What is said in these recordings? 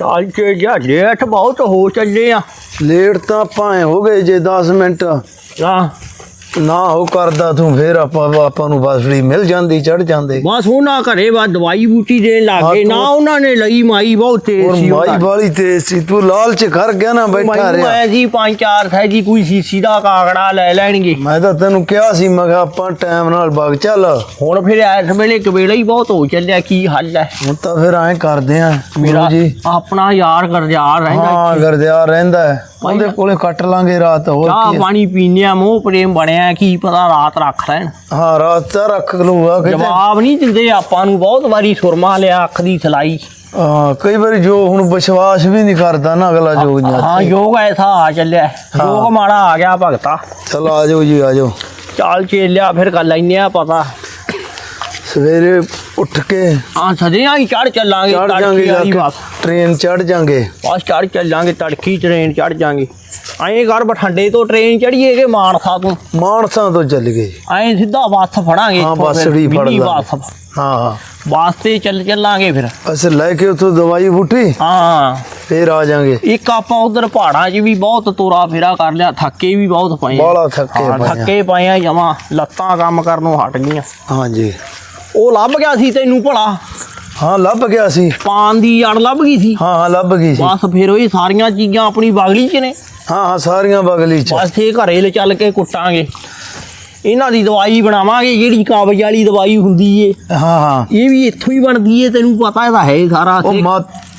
ਚੱਲ ਕੇ ਜਾ ਲੇਟ ਬਹੁਤ ਹੋ ਚੱਲੇ ਆ। ਲੇਟ ਤਾਂ ਭਾਵੇਂ ਹੋ ਗਏ ਜੇ 10 ਮਿੰਟ। ਆ ਨਾ ਹੋ ਕਰਦਾ ਤੂੰ ਫੇਰ ਆਪਾਂ ਆਪਾਂ ਨੂੰ ਬਸੜੀ ਮਿਲ ਜਾਂਦੀ ਚੜ ਜਾਂਦੇ। ਬਸ ਉਹਨਾਂ ਘਰੇ ਵਾ ਦਵਾਈ ਬੂਟੀ ਦੇਣ ਲੱਗੇ ਨਾ ਉਹਨਾਂ ਨੇ ਲਈ ਮਾਈ ਬਹੁਤ ਤੇਜ਼ ਸੀ ਮਾਈ। ਵਾਲੀ ਤੇ ਸੀ ਤੂੰ ਲਾਲਚ ਕਰ ਗਿਆ ਨਾ ਬੈਠਾ ਰਿਹਾ। ਆਇਆ ਸੀ ਪੰਜ ਚਾਰ ਜੀ ਕੋਈ ਸੀਸੀ ਦਾ ਕਾਗੜਾ ਲੈ ਲੈਣਗੇ। ਮੈਂ ਤਾਂ ਤੈਨੂੰ ਕਿਹਾ ਸੀ ਮੈਂ ਕਿਹਾ ਆਪਾਂ ਟਾਈਮ ਨਾਲ ਵਗ ਚੱਲ। ਹੁਣ ਫਿਰ ਇਸ ਵੇਲੇ ਕਵੇਲਾ ਹੀ ਬਹੁਤ ਹੋ ਚੱਲਿਆ ਕੀ ਹੱਲ ਹੈ? ਹੁਣ ਤਾਂ ਫਿਰ ਐਂ ਕਰਦੇ ਆ ਮੇਰਾ ਜੀ। ਆਪਣਾ ਯਾਰ ਗਰਜਾਰ ਰਹਿੰਦਾ ਹਾਂ ਗਰਦਿਆ ਰਹਿੰਦਾ। ਉਹਦੇ ਕੋਲੇ ਕੱਟ ਲਾਂਗੇ ਰਾਤ ਹੋਰ ਚਾਹ ਕੀ ਹੈ। ਪਾਣੀ ਪੀਨੇ ਆ ਮੋਹ ਪ੍ਰੇਮ ਬਣਿਆ ਕੀ ਪਤਾ ਰਾਤ ਰੱਖ ਲੈਣ। ਹਾਂ ਰਾਤ ਤਾਂ ਰੱਖ ਲੂਗਾ ਕਿਤੇ ਜਵਾਬ ਨਹੀਂ ਦਿੰਦੇ ਆਪਾਂ ਨੂੰ ਬਹੁਤ ਵਾਰੀ ਸੁਰਮਾ ਲਿਆ ਅੱਖ ਦੀ ਸਲਾਈ। ਹਾਂ ਕਈ ਵਾਰੀ ਜੋ ਹੁਣ ਵਿਸ਼ਵਾਸ ਵੀ ਨਹੀਂ ਕਰਦਾ ਨਾ ਅਗਲਾ ਜੋਗ ਹਾਂ ਜਾਂ ਯੋਗ ਐਸਾ ਆ ਚੱਲਿਆ। ਯੋਗ ਮਾੜਾ ਆ ਗਿਆ ਭਗਤਾ। ਚਲ ਆ ਜਾਓ ਜੀ ਆ ਜਾਓ। ਚਾਲ ਚੇਲਿਆ ਫਿਰ ਕਰ ਲੈਨੇ ਆ ਪਤਾ। ਸਵੇਰੇ ਉੱਠ ਕੇ ਆ ਸਦਿਆਂ ਹੀ ਚੜ ਚੱਲਾਂਗੇ ਚੜ ਤੜਕੀ ਜਾਾਂਗੇ ਵਾਲੀ ਬਸ ਟ੍ਰੇਨ ਚੜ ਜਾਾਂਗੇ ਬਸ ਚੜ ਚੱਲਾਂਗੇ ਤੜਕੀ ਟ੍ਰੇਨ ਚੜ ਜਾਾਂਗੇ ਐਂ ਘਰ ਬਠੰਡੇ ਤੋਂ ਟ੍ਰੇਨ ਚੜੀਏ ਕਿ ਮਾਨਸਾ ਤੋਂ ਮਾਨਸਾ ਤੋਂ ਚੱਲ ਗਏ ਐਂ ਸਿੱਧਾ ਬੱਸ ਫੜਾਂਗੇ ਹਾਂ, ਇੱਥੋਂ ਬੱਸ ਫਿਰ, ਵੀ ਫੜ ਮਿੰਨੀ ਲਾਂਗੇ। ਬੱਸ ਹਾਂ ਹਾਂ ਬੱਸ ਤੇ ਚੱਲ ਚੱਲਾਂਗੇ ਫਿਰ ਅਸੀਂ ਲੈ ਕੇ ਉੱਥੋਂ ਦਵਾਈ ਬੂਟੀ ਹਾਂ ਫੇਰ ਆ ਜਾਾਂਗੇ ਇੱਕ ਆਪਾਂ ਉਧਰ ਪਹਾੜਾਂ 'ਚ ਵੀ ਬਹੁਤ ਤੋਰਾ ਫੇਰਾ ਕਰ ਲਿਆ ਥੱਕੇ ਵੀ ਬਹੁਤ ਪਏ ਆ। ਬਾਹਲਾ ਥੱਕੇ ਹਾਂ, ਪਏ ਆ। ਥੱਕੇ ਪਏ ਆ ਜਮਾ ਲੱਤਾਂ ਕੰਮ ਕਰਨੋਂ ਹਟ ਗਈਆਂ ਹਾਂਜੀ ਉਹ ਲੱਭ ਗਿਆ ਸੀ ਤੈਨੂੰ ਭਲਾ? ਹਾਂ ਲੱਭ ਗਿਆ ਸੀ। ਪਾਨ ਦੀ ਜੜ ਲੱਭ ਗਈ ਸੀ? ਹਾਂ ਹਾਂ ਲੱਭ ਗਈ ਸੀ। ਬਸ ਫਿਰ ਉਹ ਇਹ ਸਾਰੀਆਂ ਚੀਜ਼ਾਂ ਆਪਣੀ ਬਾਗਲੀ 'ਚ ਨੇ। ਹਾਂ ਹਾਂ ਸਾਰੀਆਂ ਬਗਲੀ ਚ। ਬਸ ਇਹ ਘਰੇ ਲੈ ਚੱਲ ਕੇ ਕੁੱਟਾਂਗੇ। ਇਹਨਾਂ ਦੀ ਦਵਾਈ ਬਣਾਵਾਂਗੇ ਜਿਹੜੀ ਕਾਬਜ਼ ਵਾਲੀ ਦਵਾਈ ਹੁੰਦੀ ਏ। ਹਾਂ ਹਾਂ। ਇਹ ਵੀ ਇੱਥੋਂ ਹੀ ਬਣਦੀ ਏ ਤੈਨੂੰ ਪਤਾ ਇਹਦਾ ਹੈ ਸਾਰਾ ਉਹ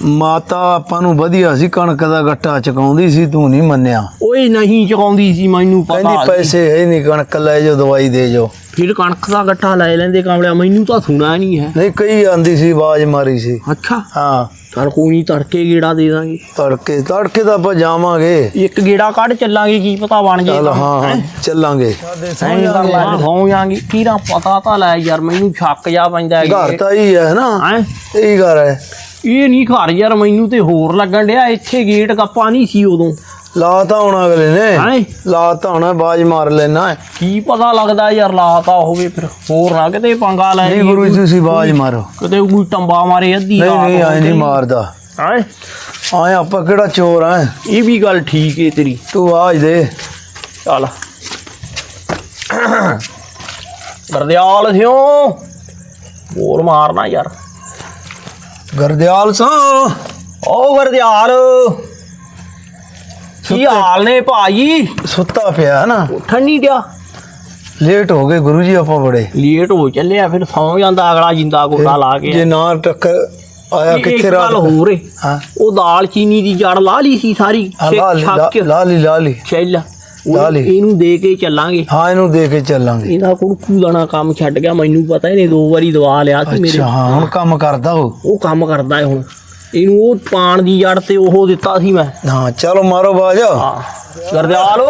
ਮਾਤਾ ਆਪਾਂ ਨੂੰ ਵਧੀਆ ਸੀ ਕਣਕ ਦਾ ਗੱਟਾ ਚਕਾਉਂਦੀ ਸੀ ਤੂੰ ਨਹੀਂ ਮੰਨਿਆ। ਓਏ ਨਹੀਂ ਚਕਾਉਂਦੀ ਸੀ ਮੈਨੂੰ ਕਹਿੰਦੀ ਪਤਾ ਸੀ। ਪੈਸੇ ਹੈ ਨਹੀਂ ਕਣਕ ਲੈ ਜਾਓ ਦਵਾਈ ਦੇ ਜਾਓ। ਫਿਰ ਕਣਕ ਦਾ ਗੱਟਾ ਲੈ ਲੈਂਦੇ ਕਾਮੜਿਆ ਮੈਨੂੰ ਤਾਂ ਸੁਣਾ ਨਹੀਂ ਹੈ। ਨਹੀਂ ਕਈ ਆਂਦੀ ਸੀ ਆਵਾਜ਼ ਮਾਰੀ ਸੀ। ਅੱਛਾ। ਹਾਂ। ਚਲ ਕੋਈ ਨਹੀਂ ਤੜਕੇ ਗੇੜਾ ਦੇ ਦਾਂਗੇ। ਤੜਕੇ ਤੜਕੇ ਤਾਂ ਆਪਾਂ ਜਾਵਾਂਗੇ। ਇੱਕ ਗੇੜਾ ਕੱਢ ਚੱਲਾਂਗੇ ਕੀ ਪਤਾ ਬਣ ਜੇ। ਚੱਲ ਹਾਂ ਚੱਲਾਂਗੇ। ਸੌਂ ਜਾਾਂਗੇ ਕੀਰਾ ਪਤਾ ਤਾਂ ਲੈ ਯਾਰ ਮੈਨੂੰ ਛੱਕ ਜਾ ਪੈਂਦਾ ਹੈ। ਘਰ ਤਾਂ ਹੀ ਹੈ ਨਾ। ਹੈਂ? ਇਹੀ ਘਰ ਹੈ। ਇਹ ਨਹੀਂ ਘਰ ਯਾਰ ਮੈਨੂੰ ਤੇ ਹੋਰ ਲੱਗਣ ਡਿਆ ਇੱਥੇ ਗੇਟ ਕੱਪਾ ਨਹੀਂ ਸੀ ਉਦੋਂ। ਲਾ ਤਾਂ ਹੁਣ ਅਗਲੇ ਨੇ। ਹੈਂ? ਲਾ ਤਾਂ ਹੁਣ ਬਾਜ ਮਾਰ ਲੈਣਾ। ਕੀ ਪਤਾ ਲੱਗਦਾ ਯਾਰ ਲਾਤਾ ਹੋਵੇ ਫਿਰ। ਹੋਰ ਨਾ ਕਿਤੇ ਪੰਗਾ ਲੈ ਨਹੀਂ। ਗੁਰੂ ਜੀ ਤੁਸੀਂ ਬਾਜ ਮਾਰੋ। ਕਿਤੇ ਕੋਈ ਟੰਬਾ ਮਾਰੇ ਅੱਧੀ ਨਹੀਂ ਰਾਤ ਨਹੀਂ ਆਏ ਨਹੀਂ। ਮਾਰਦਾ। ਹੈਂ? ਆਏ ਆਪਾਂ ਕਿਹੜਾ ਚੋਰ ਆ? ਇਹ ਵੀ ਗੱਲ ਠੀਕ ਏ ਤੇਰੀ। ਤੂੰ ਆਵਾਜ਼ ਦੇ। ਚੱਲ। ਗਰਦਿਆਲ ਸਿਓ। ਹੋਰ ਮਾਰਨਾ ਯਾਰ। ਗਰਦਿਆਲ ਸਾਂ ਓ ਗਰਦਿਆਲ ਕੀ ਹਾਲ ਨੇ ਭਾਈ? ਸੁੱਤਾ ਪਿਆ ਨਾ। ਉੱਠਣ ਨਹੀਂ ਡਿਆ ਲੇਟ ਹੋ ਗਏ ਗੁਰੂ ਜੀ ਆਪਾਂ ਬੜੇ। ਲੇਟ ਹੋ ਚੱਲਿਆ ਫਿਰ ਸੌਂ ਜਾਂਦਾ ਅਗਲਾ ਜਿੰਦਾ ਗੋਡਾ ਲਾ ਕੇ। ਜੇ ਨਾ ਟੱਕਰ ਆਇਆ ਕਿੱਥੇ ਰਾਤ ਹਾਂ। ਉਹ ਦਾਲ ਚੀਨੀ ਦੀ ਜੜ ਲਾ ਲਈ ਸੀ ਸਾਰੀ ਲਾ ਲਈ, ਲਾ- ਲਈ ਲਾ ਲਈ। ਉਹ- ਲਾ ਲਈ। ਇਹਨੂੰ ਦੇ ਕੇ ਚੱਲਾਂਗੇ। ਹਾਂ ਇਹਨੂੰ ਦੇ ਕੇ ਚੱਲਾਂਗੇ। ਇਹਦਾ ਕੁੜਕੂ ਦਾਣਾ ਕੰਮ ਛੱਡ ਗਿਆ ਮੈਨੂੰ ਪਤਾ ਇਹਨੇ ਦੋ ਵਾਰੀ ਦਵਾ ਲਿਆ ਸੀ ਮੇਰੇ ਅੱਛਾ ਹਾਂ ਹੁਣ ਕੰਮ ਕਰਦਾ ਉਹ। ਉਹ ਕੰਮ ਕਰਦਾ ਹੈ ਹੁਣ। ਇਹਨੂੰ ਉਹ ਪਾਣ ਦੀ ਜੜ ਤੇ ਉਹ ਦਿੱਤਾ ਸੀ ਮੈਂ। ਹਾਂ ਚਲੋ ਮਾਰੋ ਬਾਜ ਹਾਂ ਗਰਦਿਆਲੋ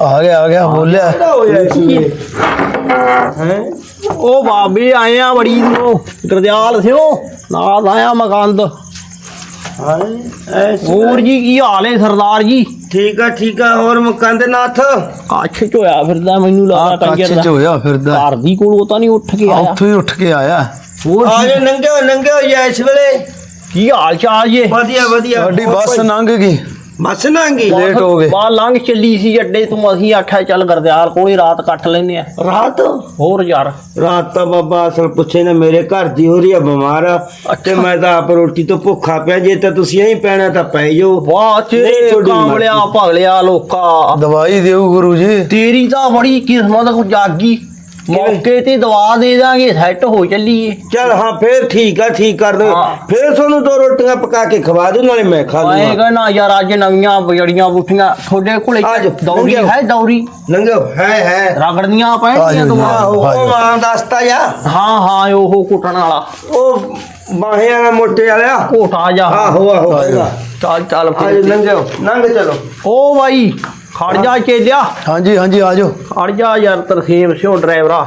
ਆ ਗਿਆ ਆ ਗਿਆ ਬੋਲਿਆ। ਉਹ ਬਾਬੇ ਆਏ ਆ ਬੜੀ ਨੂੰ ਗਰਦਿਆਲ ਸਿਓ ਨਾਲ ਆਇਆ ਮਕੰਦ। ਹੋਰ ਜੀ ਕੀ ਹਾਲ ਹੈ ਸਰਦਾਰ ਜੀ? ਠੀਕ ਆ ਠੀਕ ਆ ਹੋਰ ਮੁਕੰਦ ਨਾਥ ਕੱਛ ਚ ਹੋਇਆ ਫਿਰਦਾ ਮੈਨੂੰ ਆ ਲੱਗਦਾ ਕੱਚ ਕੰਜਰ ਚ ਦਾ। ਹੋਇਆ ਫਿਰਦਾ। ਘਰ ਦੀ ਕੋਲ ਉਹ ਤਾਂ ਨਹੀਂ ਉੱਠ ਕੇ ਆਇਆ। ਉੱਥੋਂ ਹੀ ਉੱਠ ਕੇ ਆਇਆ। ਹੋਰ ਆ ਜਾ? ਨੰਗੇ ਨੰਗੇ ਹੋ ਜਾ ਇਸ ਵੇਲੇ। ਕੀ ਹਾਲ ਚਾਲ ਜੇ? ਵਧੀਆ ਵਧੀਆ। ਸਾਡੀ ਬੱਸ ਲੰਘ ਗਈ। ਬੱਸ ਨਾਂਗੀ ਲੇਟ ਹੋ ਗਏ। ਬਾਹਰ ਲੰਘ ਚੱਲੀ ਸੀ ਅੱਡੇ ਤੋਂ ਅਸੀਂ ਆਖਿਆ ਚੱਲ ਗਰਦਿਆਲ ਕੋਲੇ ਰਾਤ ਕੱਟ ਲੈਨੇ ਆ। ਰਾਤ? ਹੋਰ ਯਾਰ। ਰਾਤ ਤਾਂ ਬਾਬਾ ਅਸਲ ਪੁੱਛੇ ਨਾ ਮੇਰੇ ਘਰ ਦੀ ਹੋ ਰਹੀ ਆ ਬਿਮਾਰ। ਆ ਤੇ ਮੈਂ ਤਾਂ ਆਪ ਰੋਟੀ ਤੋਂ ਭੁੱਖਾ ਪਿਆ ਜੇ ਤਾਂ ਤੁਸੀਂ ਐਂ ਪੈਣਾ ਤਾਂ ਪੈ ਜਾਓ। ਵਾਹ ਤੁਹਾਡੀ ਕਾਂਵਲਿਆ। ਭਗਲਿਆ ਲੋਕਾ। ਦਵਾਈ ਦਿਓ ਗੁਰੂ ਜੀ। ਤੇਰੀ ਤਾਂ ਬੜੀ ਕਿਸਮਤ ਕੋ ਜਾਗੀ। ਮੌਕੇ ਤੇ ਦਵਾ ਦੇ ਦਾਂਗੇ ਸੈੱਟ ਹੋ ਚੱਲੀਏ। ਚੱਲ ਹਾਂ ਫੇਰ ਠੀਕ ਆ ਠੀਕ ਕਰ ਦੋ ਹਾਂ। ਫੇਰ ਤੁਹਾਨੂੰ ਦੋ ਰੋਟੀਆਂ ਪਕਾ ਕੇ ਖਵਾ ਦੂੰ ਨਾਲੇ ਮੈਂ ਖਾ ਲੂੰਗਾ। ਆਏਗਾ ਨਾ ਯਾਰ ਅੱਜ ਨਵੀਆਂ ਬਜੜੀਆਂ ਬੁੱਠੀਆਂ ਤੁਹਾਡੇ ਕੋਲੇ ਅੱਜ ਦੌਰੀ ਲੰਘਿਆ। ਹੈ ਦੌਰੀ? ਨੰਗੋ ਹੈ ਹੈ। ਰਗੜਨੀਆਂ ਆ ਪੈਣਗੀਆਂ ਜਾਓ ਦੁਆ ਜੀ। ਉਹ। ਮਾਂ ਦੱਸਤਾ ਜਾ ਹਾਂ ਹਾਂ ਉਹ ਕੁੱਟਣ ਵਾਲਾ। ਉਹ ਬਾਹਿਆਂ ਵਾਲਾ ਮੋਟੇ ਵਾਲਿਆ। ਘੋਟਾ ਜਾ ਆਹੋ ਆਹੋ ਆ ਜਾਓ। ਚੱਲ ਚੱਲ ਆਜ ਫਿਰ। ਲੰਘੋ ਲੰਘ ਚਲੋ। ਓ ਬਾਈ। ਖੜ ਜਾ ਚੇਲਿਆ। ਹਾਂਜੀ ਹਾਂਜੀ ਆ ਜਾਓ। ਖੜ ਜਾ ਯਾਰ ਤਰਖੇਮ ਸਿਓ ਡਰਾਈਵਰਾ।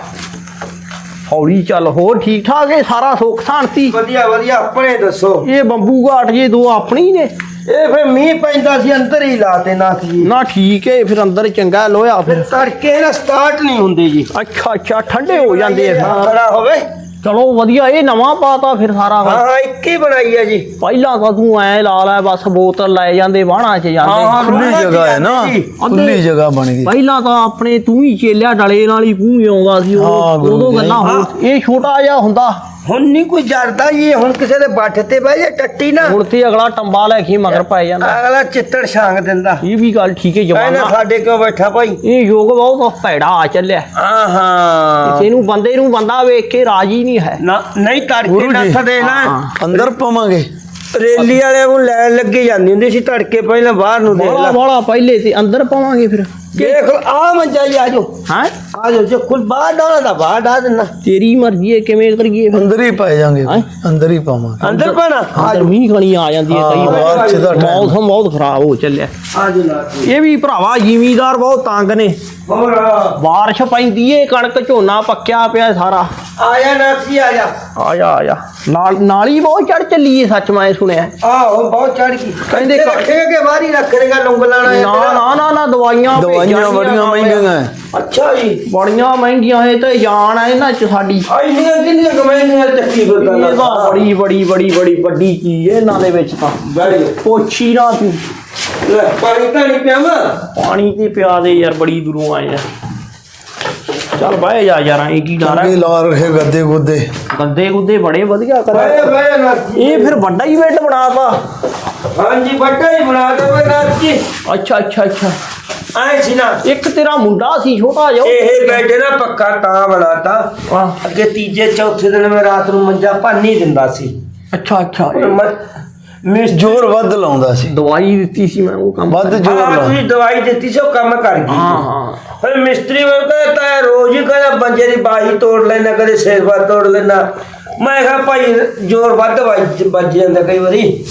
ਹੌਲੀ ਚੱਲ ਹੋਰ ਠੀਕ ਠਾਕ ਹੈ? ਸਾਰਾ ਸੁੱਖ ਸ਼ਾਂਤੀ। ਵਧੀਆ ਵਧੀਆ ਆਪਣੇ ਦੱਸੋ। ਇਹ ਬੰਬੂ ਘਾਟ ਜੇ ਦੋ ਆਪਣੀ ਨੇ। ਇਹ ਫਿਰ ਮੀਂਹ ਪੈਂਦਾ ਸੀ ਅੰਦਰ ਹੀ ਲਾਤੇ ਨਾ ਸੀ। ਨਾ ਠੀਕ ਹੈ ਫਿਰ ਅੰਦਰ ਚੰਗਾ ਲੋਇਆ ਫਿਰ ਤੜਕੇ ਨਾ ਸਟਾਰਟ ਨਹੀਂ ਹੁੰਦੇ ਜੀ। ਅੱਛਾ ਅੱਛਾ ਠੰਡੇ ਹੋ ਜਾਂਦੇ ਆ। ਖੜਾ ਹੋਵੇ। ਚਲੋ ਵਧੀਆ ਇਹ ਨਵਾਂ ਪਾਤਾ ਫਿਰ ਸਾਰਾ ਹਾਂ ਕੁਝ। ਹਾਂ ਇੱਕ ਹੀ ਬਣਾਈ ਆ ਜੀ ਪਹਿਲਾਂ ਤਾਂ ਤੂੰ ਐ ਲਾ ਲੈ ਬਸ ਬੋਤਲ ਲੈ ਜਾਂਦੇ ਬਾਣਾ 'ਚ ਜਾਂਦੇ ਖੁੱਲੀ ਜਗ੍ਹਾ ਹੈ ਨਾ। ਖੁੱਲੀ ਜਗ੍ਹਾ ਬਣ ਗਈ ਪਹਿਲਾਂ ਤਾਂ ਆਪਣੇ ਤੂੰ ਹੀ ਚੇਲਿਆ ਡਲੇ ਨਾਲ ਹੀ ਪੂੰ ਆਉਂਦਾ ਸੀ ਹਾਂ, ਉਹ ਗੁਰੂ ਉਦੋਂ ਜੀ। ਗੱਲਾਂ ਹੋਰ ਇਹ ਛੋਟਾ ਜਿਹਾ ਹੁੰਦਾ ਹੁਣ ਨਹੀਂ ਕੋਈ ਜਰਦਾ ਜੀ ਹੁਣ ਕਿਸੇ ਦੇ ਬੱਠ ਤੇ ਬਹਿ ਜਾ ਟੱਟੀ ਨਾ। ਹੁਣ ਤੇ ਅਗਲਾ ਟੰਬਾ ਲੈ ਕੇ ਮਗਰ ਪੈ ਜਾਂਦਾ। ਅਗਲਾ ਚਿੱਤੜ ਛਾਂਗ ਦਿੰਦਾ। ਇਹ ਵੀ ਗੱਲ ਠੀਕ ਹੈ ਜਵਾਨਾ ਸਾਡੇ ਕਿਉਂ ਬੈਠਾ ਭਾਈ। ਇਹ ਯੋਗ ਬਹੁਤ ਭੈੜਾ ਆ ਚੱਲਿਆ। ਹਾਂ ਹਾਂ। ਕਿਸੇ ਨੂੰ ਬੰਦੇ ਨੂੰ ਬੰਦਾ ਵੇਖ ਕੇ ਰਾਜੀ ਨਹੀਂ ਹੈ। ਨਾ ਨਹੀਂ ਤੜਕੇ। ਨੱਥ ਦੇ ਨਾ। ਹਾਂ। ਅੰਦਰ ਪਾਵਾਂਗੇ। ਰੇਲੀ ਵਾਲਿਆਂ ਨੂੰ ਲੈਣ ਲੱਗੀ ਜਾਂਦੀ ਹੁੰਦੀ ਸੀ ਤੜਕੇ ਪਹਿਲਾਂ ਬਾਹਰ ਨੂੰ ਦੇਖ ਬੋਲਾ ਲੈ। ਬੋਲਾ ਪਹਿਲੇ ਤੇ ਅੰਦਰ ਪਾਵਾਂਗੇ ਫਿਰ। ਦੇਖ ਆ ਮੰਜਾ ਜੀ ਆਜੋ ਹਾਂ? ਆਜੋ ਜੇ ਕੁਲ ਬਾਹਰ ਡਾਲਾ ਦਾ ਬਾਹਰ ਡਾ ਦੇਣਾ ਤੇਰੀ ਮਰਜ਼ੀ ਹੈ ਕਿਵੇਂ ਕਰੀਏ ਅੰਦਰ ਹੀ ਪੈ ਜਾਾਂਗੇ। ਹੈਂ? ਅੰਦਰ ਹੀ ਪਾਵਾਂਗੇ। ਅੰਦਰ ਪਾਣਾ? ਅੰਦਰ ਮੀਂਹ ਕਣੀ ਆ ਜਾਂਦੀ ਹੈ ਕਈ ਵਾਰ। ਮੌਸਮ ਬਹੁਤ ਖਰਾਬ ਹੋ ਚੱਲਿਆ। ਆਜੋ ਇਹ ਵੀ ਭਰਾਵਾ ਜ਼ਿਮੀਦਾਰ ਬਹੁਤ ਤੰਗ ਨੇ। ਹੋਰ। ਬਾਰਿਸ਼ ਪੈਂਦੀ ਏ ਕਣਕ ਝੋਨਾ ਪੱਕਿਆ ਪਿਆ ਸਾਰਾ। ਆਇਆ ਨਾ ਸੀ ਆਇਆ ਆ ਜਾ ਆ ਜਾ। ਨਾਲ ਨਾਲੀ ਬਹੁਤ ਚੜ ਚੱਲੀ ਏ ਸੱਚ ਮੈਂ ਸੁਣਿਆ। ਆਹੋ ਬਹੁਤ ਚੜ ਗਈ। ਕਹਿੰਦੇ ਕ- ਰੱਖੇਗਾ ਕਿ ਬਾਹਰ ਹੀ ਰੱਖ ਦੇਗਾ ਲੰਗ ਲਾਣਾ? ਨਾ ਨਾ ਨਾ ਦਵਾਈਆਂ ਭੇਜਣੀਆਂ ਬੜੀਆਂ ਮਹਿੰਗੀਆਂ ਹੈ ਅੱਛਾ ਜੀ। ਬੜੀਆਂ ਮਹਿੰਗੀਆਂ ਇਹ ਤੇ ਜਾਨ ਹੈ ਇਹਨਾਂ ਚ ਸਾਡੀ। ਆ ਇੰਨੀਆਂ ਕਿੰਨੀਆਂ ਕਮਾਈਆਂ ਚੱਕੀ ਫਿਰਦਾ ਇਹ ਤਾਂ ਬੜੀ ਬੜੀ ਬੜੀ ਬੜੀ ਵੱਡੀ ਚੀਜ਼ ਹੈ ਇਹਨਾਂ ਦੇ ਵਿੱਚ ਤਾਂ। ਬੜੀ ਪੋਛੀ ਨਾ ਤੂੰ ਲੈ ਪਾਣੀ ਤਾਂ ਨਹੀਂ ਪਿਆਵਾ ਪਾਣੀ ਤੇ ਪਿਆ ਦੇ ਯਾਰ ਬੜੀ ਦੂਰੋਂ ਆਏ ਆ। ਚੱਲ ਬਾਏ ਜਾ ਯਾਰ ਇਹ ਕੀ ਡਰ ਚੰਗੇ ਲਾ ਰੱਖੇ ਗੱਦੇ ਗੁੱਦੇ। ਗੰਦੇ ਗੁੱਦੇ ਬੜੇ ਵਧੀਆ ਬਾਏ ਕਰਿਆ ਬਾਏ ਨਾ ਇਹ ਫਿਰ ਵੱਡਾ ਹੀ ਬੈੱਡ ਬਣਾਤਾ ਹਾਂਜੀ ਵੱਡਾ ਹੀ ਬਣਾ ਦੇ ਮੈਂ ਨਾਥ ਜੀ ਅੱਛਾ ਅੱਛਾ ਅੱਛਾ। ਆਏ ਸੀ ਨਾ। ਇੱਕ ਤੇਰਾ ਮੁੰਡਾ ਸੀ ਛੋਟਾ ਜਿਹਾ। ਇਹ ਬੈਠੇ ਨਾ ਪੱਕਾ ਤਾਂ ਬਣਾਤਾ। ਆਹ, ਅੱਗੇ ਤੀਜੇ ਚੌਥੇ ਦਿਨ ਮੈਂ ਰਾਤ ਨੂੰ ਮੰਜਾ ਭੰਨ ਦਿੰਦਾ ਸੀ। ਅੱਛਾ ਅੱਛਾ। ਇਹ ਮੈਂ ਮਿਸ ਜ਼ੋਰ ਵੱਧ ਲਾਉਂਦਾ ਸੀ। ਦਵਾਈ ਦਿੱਤੀ ਸੀ ਮੈਂ ਉਹ ਕੰਮ ਵੱਧ ਜ਼ੋਰ ਹਾਂ ਲਾ ਤੁਸੀਂ ਦਵਾਈ ਦਿੱਤੀ ਸੀ ਉਹ ਕੰਮ ਕਰ ਗਈ। ਹਾਂ ਹਾਂ। ਫਿਰ ਮਿਸਤਰੀ ਮੈਨੂੰ ਕਹਿੰਦਾ ਤਾਂ ਰੋਜ਼ ਹੀ ਕਹਿੰਦਾ ਬੰਜੇ ਦੀ ਬਾਹੀ ਤੋੜ ਲੈਣਾ ਕਦੇ ਸਿਰ ਵੱਧ ਤੋੜ ਲੈਣਾ ਮੈਂ ਕਿਹਾ ਭਾਈ ਜ਼ੋਰ ਵੱਧ ਵੱਜ ਵੱਜ ਜਾਂਦਾ ਕਈ ਵਾਰੀ।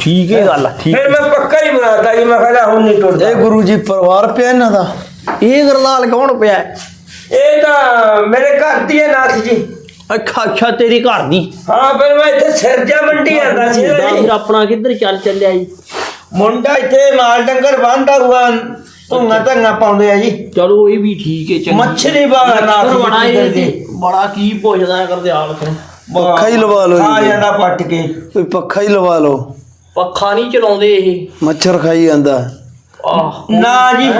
ਠੀਕ ਹੈ। ਗੱਲ ਠੀਕ ਫਿਰ ਮੈਂ ਪੱਕਾ ਹੀ ਬਣਾਤਾ ਜੀ ਮੈਂ ਕਹਿੰਦਾ ਹੁਣ ਨਹੀਂ ਟੁੱਟਦਾ। ਇਹ ਗੁਰੂ ਜੀ ਪਰਿਵਾਰ ਪਿਆ ਇਹਨਾਂ ਦਾ। ਇਹ ਗਰਲਾਲ ਕੌਣ ਪਿਆ? ਹੈ? ਇਹ ਤਾਂ ਮੇਰੇ ਘਰ ਦੀ ਹੈ ਨਾਥ ਜੀ। ਅੱਛਾ ਅੱਛਾ ਤੇਰੀ ਘਰ ਦੀ। ਹਾਂ ਫਿਰ ਮੈਂ ਇੱਥੇ ਸਿਰਜਾ ਮੰਡੀ ਆਂਦਾ ਸੀ ਨਾ ਮੁੰਡਾ ਜੀ ਫਿਰ ਆਪਣਾ ਕਿੱਧਰ ਚੱਲ ਚੱਲਿਆ ਜੀ? ਮੁੰਡਾ ਇੱਥੇ ਮਾਲ ਡੰਗਰ ਬੰਦਾ ਹੁਆ ਧੁੰਗਾ ਧੰਗਾ ਪਾਉਂਦੇ ਆ ਜੀ। ਚਲੋ ਇਹ ਵੀ ਠੀਕ ਹੈ ਚੰਗਾ। ਮੱਛਰੀ ਬਾਹਰ ਨਾਥ ਜੀ ਬੜਾ ਕੀ ਇਹ ਕਰਦੇ? ਤੇ ਬੜਾ ਕੀ ਪੁੱਛਦਾ ਹੈ ਕਰਦਿਆਲ ਤੋਂ। ਪੱਖਾ ਹੀ ਲਵਾ ਲਓ ਆ ਜੀ ਜਾਂਦਾ ਪੱਟ ਕੇ। ਕੋਈ ਪੱਖਾ ਹੀ ਲਵਾ ਲਓ। ਪੱਖਾ ਨਹੀਂ ਚਲਾਉਂਦੇ ਇਹ। ਮੱਛਰ ਖਾਈ ਜਾਂਦਾ। ਆਹ। ਨਾ ਜੀ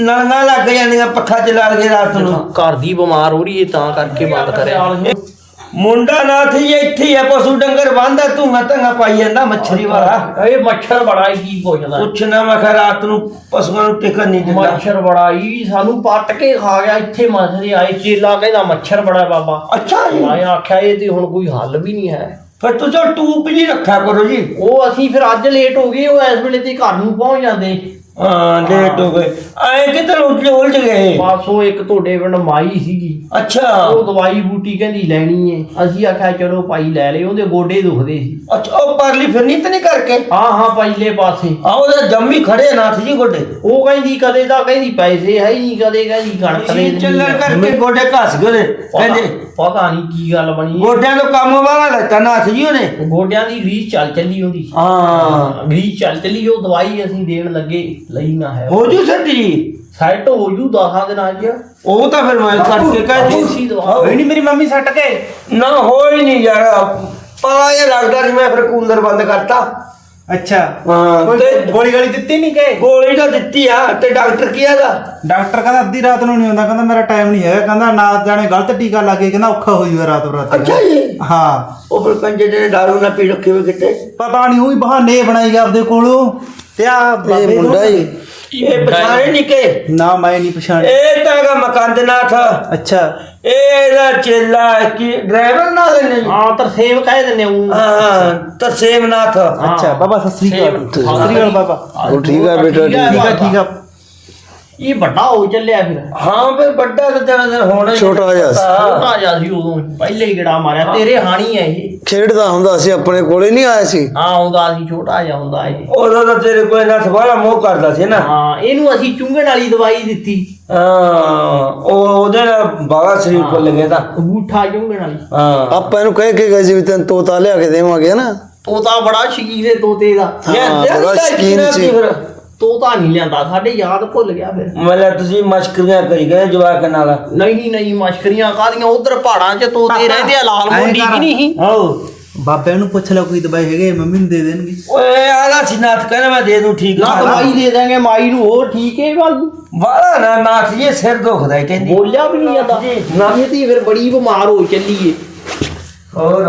ਨਲਗਾ ਲੱਗ ਜਾਂਦੀਆਂ ਪੱਖਾ ਚਲਾ ਕੇ ਰਾਤ ਨੂੰ। ਘਰ ਦੀ ਬਿਮਾਰ ਹੋ ਰਹੀ ਹੈ ਤਾਂ ਕਰਕੇ ਬੰਦ ਕਰਿਆ। ਮੁੰਡਾ ਨਾਥ ਜੀ ਇੱਥੇ ਹੀ ਆ ਪਸ਼ੂ ਡੰਗਰ ਬੰਦਾ ਧੂੰਗਾ ਧੰਗਾ ਪਾਈ ਜਾਂਦਾ ਮੱਛਰੀ ਵਾਲਾ। ਇਹ ਮੱਛਰ ਬੜਾ ਹੀ ਕੀ ਪੁੱਛਦਾ। ਹੈ। ਪੁੱਛਣਾ ਮੈਂ ਕਿਹਾ ਰਾਤ ਨੂੰ ਪਸ਼ੂਆਂ ਨੂੰ ਟਿਕਣ ਨਹੀਂ ਦਿੰਦਾ। ਮੱਛਰ ਬੜਾ ਹੀ ਸਾਨੂੰ ਪੱਟ ਕੇ ਖਾ ਗਿਆ ਇੱਥੇ ਮੱਛਰ ਆਏ ਚੇਲਾ ਕਹਿੰਦਾ ਮੱਛਰ ਬੜਾ ਬਾਬਾ। ਅੱਛਾ ਜੀ। ਮੈਂ ਆਖਿਆ ਇਹ ਤੇ ਹੁਣ ਕੋਈ ਹੱਲ ਵੀ ਨਹੀਂ ਹੈ। ਫਿਰ ਤੁਸੀਂ ਟੂਪ ਜੀ ਰੱਖਿਆ ਕਰੋ ਜੀ। ਉਹ ਅਸੀਂ ਫਿਰ ਅੱਜ ਲੇਟ ਹੋ ਗਏ ਉਹ ਇਸ ਵੇਲੇ ਤੇ ਘਰ ਨੂੰ ਪਹੁੰਚ ਜਾਂਦੇ। ਹਾਂ ਲੇਟ ਹੋ ਗਏ। ਆਏ ਕਿੱਧਰ ਉਲਝ ਉਲਝ ਗਏ? ਬਸ ਉਹ ਇੱਕ ਤੁਹਾਡੇ ਪਿੰਡ ਮਾਈ ਸੀਗੀ। ਅੱਛਾ। ਉਹ ਦਵਾਈ ਬੂਟੀ ਕਹਿੰਦੀ ਲੈਣੀ ਏ। ਅਸੀਂ ਆਖਿਆ ਚਲੋ ਭਾਈ ਲੈ ਲੈ ਉਹਦੇ ਗੋਡੇ ਦੁਖਦੇ ਸੀ। ਅੱਛਾ ਉਹ ਪਰਲੀ ਫਿਰਨੀ ਤਾਂ ਨਹੀਂ ਕਰਕੇ? ਹਾਂ ਹਾਂ ਪਹਿਲੇ ਪਾਸੇ। ਆ ਉਹਦੇ ਜੰਮੀ ਖੜੇ ਨਾਥ ਜੀ ਗੋਡੇ ਉਹ ਕਹਿੰਦੀ ਕਦੇ ਤਾਂ ਕਹਿੰਦੀ ਪੈਸੇ ਹੈ ਹੀ ਨਹੀਂ ਕਦੇ ਕਹਿੰਦੀ ਕਣਕ ਜੀ ਚੱਲਣ ਕਰਕੇ ਗੋਡੇ ਘਸ ਗਏ। ਕਹਿੰਦੇ ਪਤਾ ਨਹੀਂ ਕੀ ਗੱਲ ਬਣੀ ਗੋਡਿਆਂ ਤੋਂ ਕੰਮ ਵਾਲਾ ਲੈਤਾ ਨਾਥ ਜੀ ਉਹਨੇ। ਗੋਡਿਆਂ ਦੀ ਗਰੀਸ ਚੱਲ ਚੱਲੀ ਉਹਦੀ। ਹਾਂ। ਗਰੀਸ ਚੱਲ ਚੱਲੀ ਉਹ ਦਵਾਈ ਅਸੀਂ ਦੇਣ ਲੱਗੇ। ਲਈ ਨਾ ਹੈ। ਹੋ ਜੂ ਸੱਟ ਜੀ। ਸੈੱਟ ਹੋ ਜੂ ਦਸਾਂ ਦਿਨਾਂ ਚ। ਉਹ ਤਾਂ ਫਿਰ ਮੈਂ ਕਰਕੇ ਕਹਿ ਦੇਸੀ ਦਵਾ। ਹੋਈ ਨਹੀਂ ਮੇਰੀ ਮੰਮੀ ਸੱਟ ਕੇ? ਨਾ ਹੋਈ ਨਹੀਂ ਯਾਰ। ਪਤਾ ਇਹ ਲੱਗਦਾ ਸੀ ਮੈਂ ਫਿਰ ਕੂਲਰ ਬੰਦ ਕਰਤਾ। ਅੱਛਾ। ਹਾਂ ਤੇ ਗੋਲੀ ਗਾਲੀ ਦਿੱਤੀ ਨਹੀਂ ਕਿ? ਗੋਲੀ ਤਾਂ ਦਿੱਤੀ ਆ। ਤੇ ਡਾਕਟਰ ਕੀ ਆਦਾ ਡਾਕਟਰ ਕਹਿੰਦਾ ਅੱਧੀ ਰਾਤ ਨੂੰ ਨਹੀਂ ਆਉਂਦਾ। ਕਹਿੰਦਾ ਮੇਰਾ ਟਾਈਮ ਨਹੀਂ ਹੈਗਾ। ਕਹਿੰਦਾ ਨਾ ਜਾਣੇ ਗਲਤ ਟੀਕਾ ਲੱਗੇ ਕਹਿੰਦਾ ਔਖਾ ਹੋ ਜੂਗਾ ਰਾਤ ਰਾਤ। ਅੱਛਾ ਜੀ। ਹਾਂ। ਉਹ ਫਿਰ ਕੰਜੇ ਜਿਹੜੇ ਦਾਰੂ ਨਾ ਪੀ ਰੱਖੇ ਵੇ ਕਿਤੇ? ਪਤਾ ਨਹੀਂ ਉਹੀ ਬਹਾਨੇ ਬਣਾਈ ਗਿਆ ਆਪਦੇ ਕੋਲੋਂ। ਤੇ ਆ ਇਹ ਮੁੰਡਾ ਹੀ ਇਹ ਪਛਾਣੇ ਨਹੀਂ ਕਿ? ਨਾ ਮੈਂ ਨਹੀਂ ਪਛਾਣ। ਇਹ ਤਾਂ ਹੈਗਾ ਮਕੰਦਨਾਥ। ਅੱਛਾ। ਇਹ ਇਹਦਾ ਚੇਲਾ ਹੈ ਕਿ ਡਰਾਈਵਰ ਨਾ ਲੈਣੇ ਹਾਂ ਤਰਸੇਮ ਕਹਿ ਦਿੰਦੇ ਉਹ। ਹਾਂ ਤਰਸੇਮਨਾਥ ਅੱਛਾ ਬਾਬਾ ਸਤਿ ਸ੍ਰੀ ਅਕਾਲ। ਸਤਿ ਸ੍ਰੀ ਅਕਾਲ ਬਾਬਾ। ਉਹ ਠੀਕ ਆ ਬੇਟਾ, ਠੀਕ ਠੀਕ ਆ। ਠੀਕ ਆ। ਇਹ ਵੱਡਾ ਹੋ ਚੱਲਿਆ ਫਿਰ? ਹਾਂ ਫਿਰ ਵੱਡਾ ਤਾਂ ਜਣਾ ਹੋਣਾ ਛੋਟਾ ਜਿਹਾ ਸੀ। ਛੋਟਾ ਜਿਹਾ ਸੀ ਉਦੋਂ ਪਹਿਲੇ ਹੀ ਗੜਾ ਮਾਰਿਆ। ਤੇਰੇ ਹਾਣੀ ਹੈ ਇਹ। ਖੇਡਦਾ ਹੁੰਦਾ ਸੀ ਆਪਣੇ ਕੋਲੇ ਨਹੀਂ ਆਇਆ ਸੀ। ਹਾਂ ਆਉਂਦਾ ਸੀ ਛੋਟਾ ਜਿਹਾ ਹੁੰਦਾ ਇਹ। ਉਦੋਂ ਤਾਂ ਤੇਰੇ ਕੋਲ ਨੱਥ ਵਾਲਾ ਮੋਹ ਕਰਦਾ ਸੀ ਨਾ। ਹਾਂ ਇਹਨੂੰ ਅਸੀਂ ਚੁੰਗਣ ਵਾਲੀ ਦਵਾਈ ਦਿੱਤੀ। ਹਾਂ ਉਹ ਉਹਦੇ ਨਾਲ ਬਾਗਾ ਸਰੀਰ ਖੁੱਲ ਗਿਆ ਤਾਂ। ਅੰਗੂਠਾ ਚੁੰਗਣ ਵਾਲੀ। ਹਾਂ। ਆਪਾਂ ਇਹਨੂੰ ਕਹਿ ਕੇ ਗਏ ਸੀ ਵੀ ਤੈਨੂੰ ਤੋਤਾ ਲਿਆ ਕੇ ਦੇਵਾਂਗੇ ਨਾ ਤੋਤਾ ਬੜਾ ਸ਼ਕੀਨ ਹੈ ਤੋਤੇ ਦਾ। ਹਾਂ, ਬੜਾ ਸ਼ੌਕੀਨ ਸੀ। ਤੋਤਾ ਨਹੀਂ ਲਿਆਂਦਾ ਸਾਡੇ ਯਾਦ ਭੁੱਲ ਗਿਆ ਫਿਰ ਮਤਲਬ ਤੁਸੀਂ ਮਸ਼ਕਰੀਆਂ ਕਰੀ ਗਏ ਜਵਾਕ ਨਾਲ ਨਹੀਂ ਨਹੀਂ ਮਸ਼ਕਰੀਆਂ ਕਾਦੀਆਂ ਉਧਰ ਪਹਾੜਾਂ 'ਚ ਤੋਤੇ ਰਹਿੰਦੇ ਆ ਲਾਲ ਮੁੰਡੀ। ਕੀ ਨਹੀਂ ਆਓ ਬਾਬੇ ਨੂੰ ਪੁੱਛ ਲਓ ਕੋਈ ਦਵਾਈ ਹੈਗੇ ਮੰਮੀ ਨੂੰ ਦੇ ਦੇਣਗੇ ਓਏ ਆਲਾ ਸੀ ਨਾਥ ਕਹਿੰਦਾ ਮੈਂ ਦੇ ਦੂੰ ਠੀਕ ਨਾ ਦਵਾਈ ਦੇ ਦਾਂਗੇ ਮਾਈ ਨੂੰ ਹੋਰ ਠੀਕ ਹੈ ਗੱਲ ਵਾਲਾ ਨਾ ਨਾਥ ਜੀ ਸਿਰ ਦੁਖਦਾ ਹੈ ਕਹਿੰਦੀ ਬੋਲਿਆ ਵੀ ਨਹੀਂ ਜਾਂਦਾ ਨਾ ਇਹ ਤੇ ਫਿਰ ਬੜੀ ਬਿਮਾਰ ਹੋ ਚੱਲੀਏ ਹੋਰ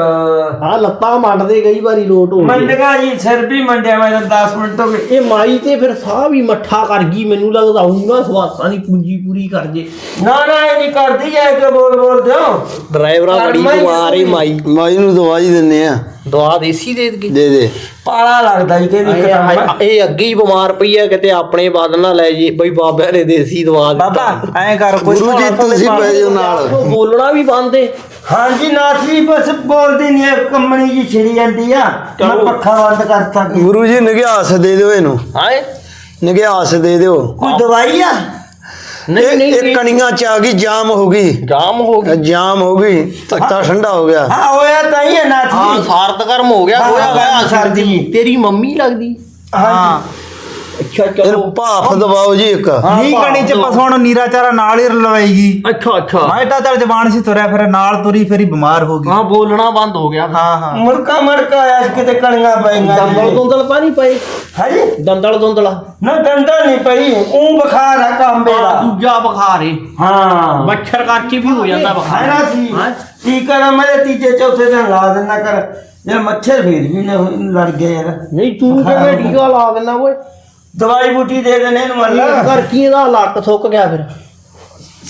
ਆ ਲੱਤਾਂ ਮੰਡਦੇ ਕਈ ਵਾਰੀ ਲੋਟ ਹੋ ਗਏ ਮੰਡਗਾ ਜੀ ਸਿਰ ਵੀ ਮੰਡਿਆ ਮੈਂ ਤਾਂ 10 ਮਿੰਟ ਤੋਂ ਇਹ ਮਾਈ ਤੇ ਫਿਰ ਸਾਹ ਵੀ ਮੱਠਾ ਕਰ ਗਈ ਮੈਨੂੰ ਲੱਗਦਾ ਉਹਨਾਂ ਸਵਾਸਾਂ ਦੀ ਪੂੰਜੀ ਪੂਰੀ ਕਰ ਜੇ। ਨਾ ਨਾ ਇਹ ਨਹੀਂ ਕਰਦੀ ਜਾਏ ਕਿ ਬੋਲ ਬੋਲ ਦਿਓ। ਡਰਾਈਵਰਾਂ ਬੜੀ ਬਿਮਾਰ ਏ ਮਾਈ। ਮਾਈ ਨੂੰ ਦਵਾਈ ਦਿੰਨੇ ਆ। ਦਵਾ ਦੇਸੀ ਦੇ ਦੇ ਦੇ ਦੇ। ਪਾਲਾ ਲੱਗਦਾ ਜੀ ਕਹਿੰਦੀ ਕਿਤਾਬ ਇਹ ਅੱਗੇ ਹੀ ਬਿਮਾਰ ਪਈ ਆ ਕਿਤੇ ਆਪਣੇ ਬਾਦ ਨਾ ਲੈ ਜੇ। ਬਈ ਬਾਬਿਆਂ ਨੇ ਦੇਸੀ ਦਵਾ ਦਿੱਤਾ। ਬਾਬਾ ਐਂ ਕਰ ਕੋਈ ਗੁਰੂ ਜੀ ਤੁਸੀਂ ਪੈ ਜਾਓ ਨਾਲ। ਉਹ ਬੋਲਣਾ ਵੀ ਬੰਦ ਏ। ਹਾਂਜੀ ਨਾਥ ਜੀ ਬਸ ਬੋਲਦੀ ਨਹੀਂ ਕੰਮਣੀ ਜੀ ਛਿੜੀ ਜਾਂਦੀ ਆ। ਮੈਂ। ਪੱਖਾ ਬੰਦ ਕਰਤਾ ਗੁਰੂ ਜੀ ਨਿਗਿਆਸ ਦੇ ਦਿਓ ਇਹਨੂੰ। ਹਾਏ ਨਿਗਿਆਸ ਦੇ ਦਿਓ। ਕੋਈ ਦਵਾਈ ਆ? ਨਹੀਂ ਨਹੀਂ ਇਹ ਕਣੀਆਂ ਚ ਆ ਗਈ ਜਾਮ ਹੋ ਗਈ। ਜਾਮ ਹੋ ਇਹ ਜਾਮ ਹੋ ਗਈ ਤਖਤਾ ਠੰਡਾ ਹੋ ਗਿਆ। ਹਾਂ ਹੋਇਆ ਤਾਂ ਹੀ ਹੈ ਨਾਥ ਹਾਂ ਸਾਰਤ ਕਰਮ ਹੋ ਗਿਆ ਹੋਇਆ ਸਰਦੀ। ਤੇਰੀ ਮੰਮੀ ਲੱਗਦੀ। ਹਾਂ। ਅੱਛਾ ਇਹਨੂੰ ਭਾਫ ਦਬਾਓ ਜੀ ਇੱਕ। ਨੀ ਕਣੀ ਚ ਬਸ ਹੁਣ ਨੀਰਾ ਚਾਰਾ ਨਾਲ ਹੀ ਲਵਾਏਗੀ ਅੱਛਾ ਅੱਛਾ। ਮੈਂ ਤਾਂ ਚੱਲ ਜ਼ਬਾਨ ਸੀ ਤੁਰਿਆ ਫਿਰ ਨਾਲ ਤੁਰੀ ਫੇਰੀ ਬਿਮਾਰ ਹੋ ਗਈ। ਹਾਂ ਬੋਲਣਾ ਬੰਦ ਹੋ ਗਿਆ ਹਾਂ ਹਾਂ। ਮੁਰਕਾ ਮੜਕਾ ਆਇਆ ਸੀ ਕਿਤੇ ਕਣੀਆਂ ਪਈਆਂ ਦੰਦਲ ਦੁੰਦਲ ਪਾ ਨਹੀਂ ਪਏ? ਹਾਂਜੀ ਦੰਦਲ ਦੁੰਦਲਾ। ਨਾ ਡੰਡਾ ਨਹੀਂ ਪਈ ਉਹ ਬੁਖਾਰ ਆ ਕਾਂਬੇ ਆ ਦਾ ਦੂਜਾ ਬੁਖਾਰ ਏ। ਹਾਂ। ਮੱਛਰ ਕਰਕੇ ਵੀ ਹੋ ਜਾਂਦਾ ਹੈ ਬੁਖਾਰ। ਨਾ ਸੀ ਹਾਂ। ਟੀਕਾ ਨਾ ਮੇਰੇ ਤੀਜੇ ਚੌਥੇ ਦਿਨ ਲਾ ਦੇਣਾ ਕਰ ਜੇ ਮੱਛਰ ਫੇਰ ਵੀ ਨਾ ਲੜ ਗਏ ਯਾਰ। ਨਹੀਂ ਤੂੰ ਕਿਵੇਂ ਟੀਕਾ ਲਾ ਦਿੰਦਾ ਓਏ? ਦਵਾਈ ਬੂਟੀ ਦੇ ਦੇਣੇ ਇਹਨੂੰ ਮੰਨ ਲਾ। ਕਰ ਕੀ ਇਹਦਾ ਲੱਕ ਸੁੱਕ ਗਿਆ ਫਿਰ।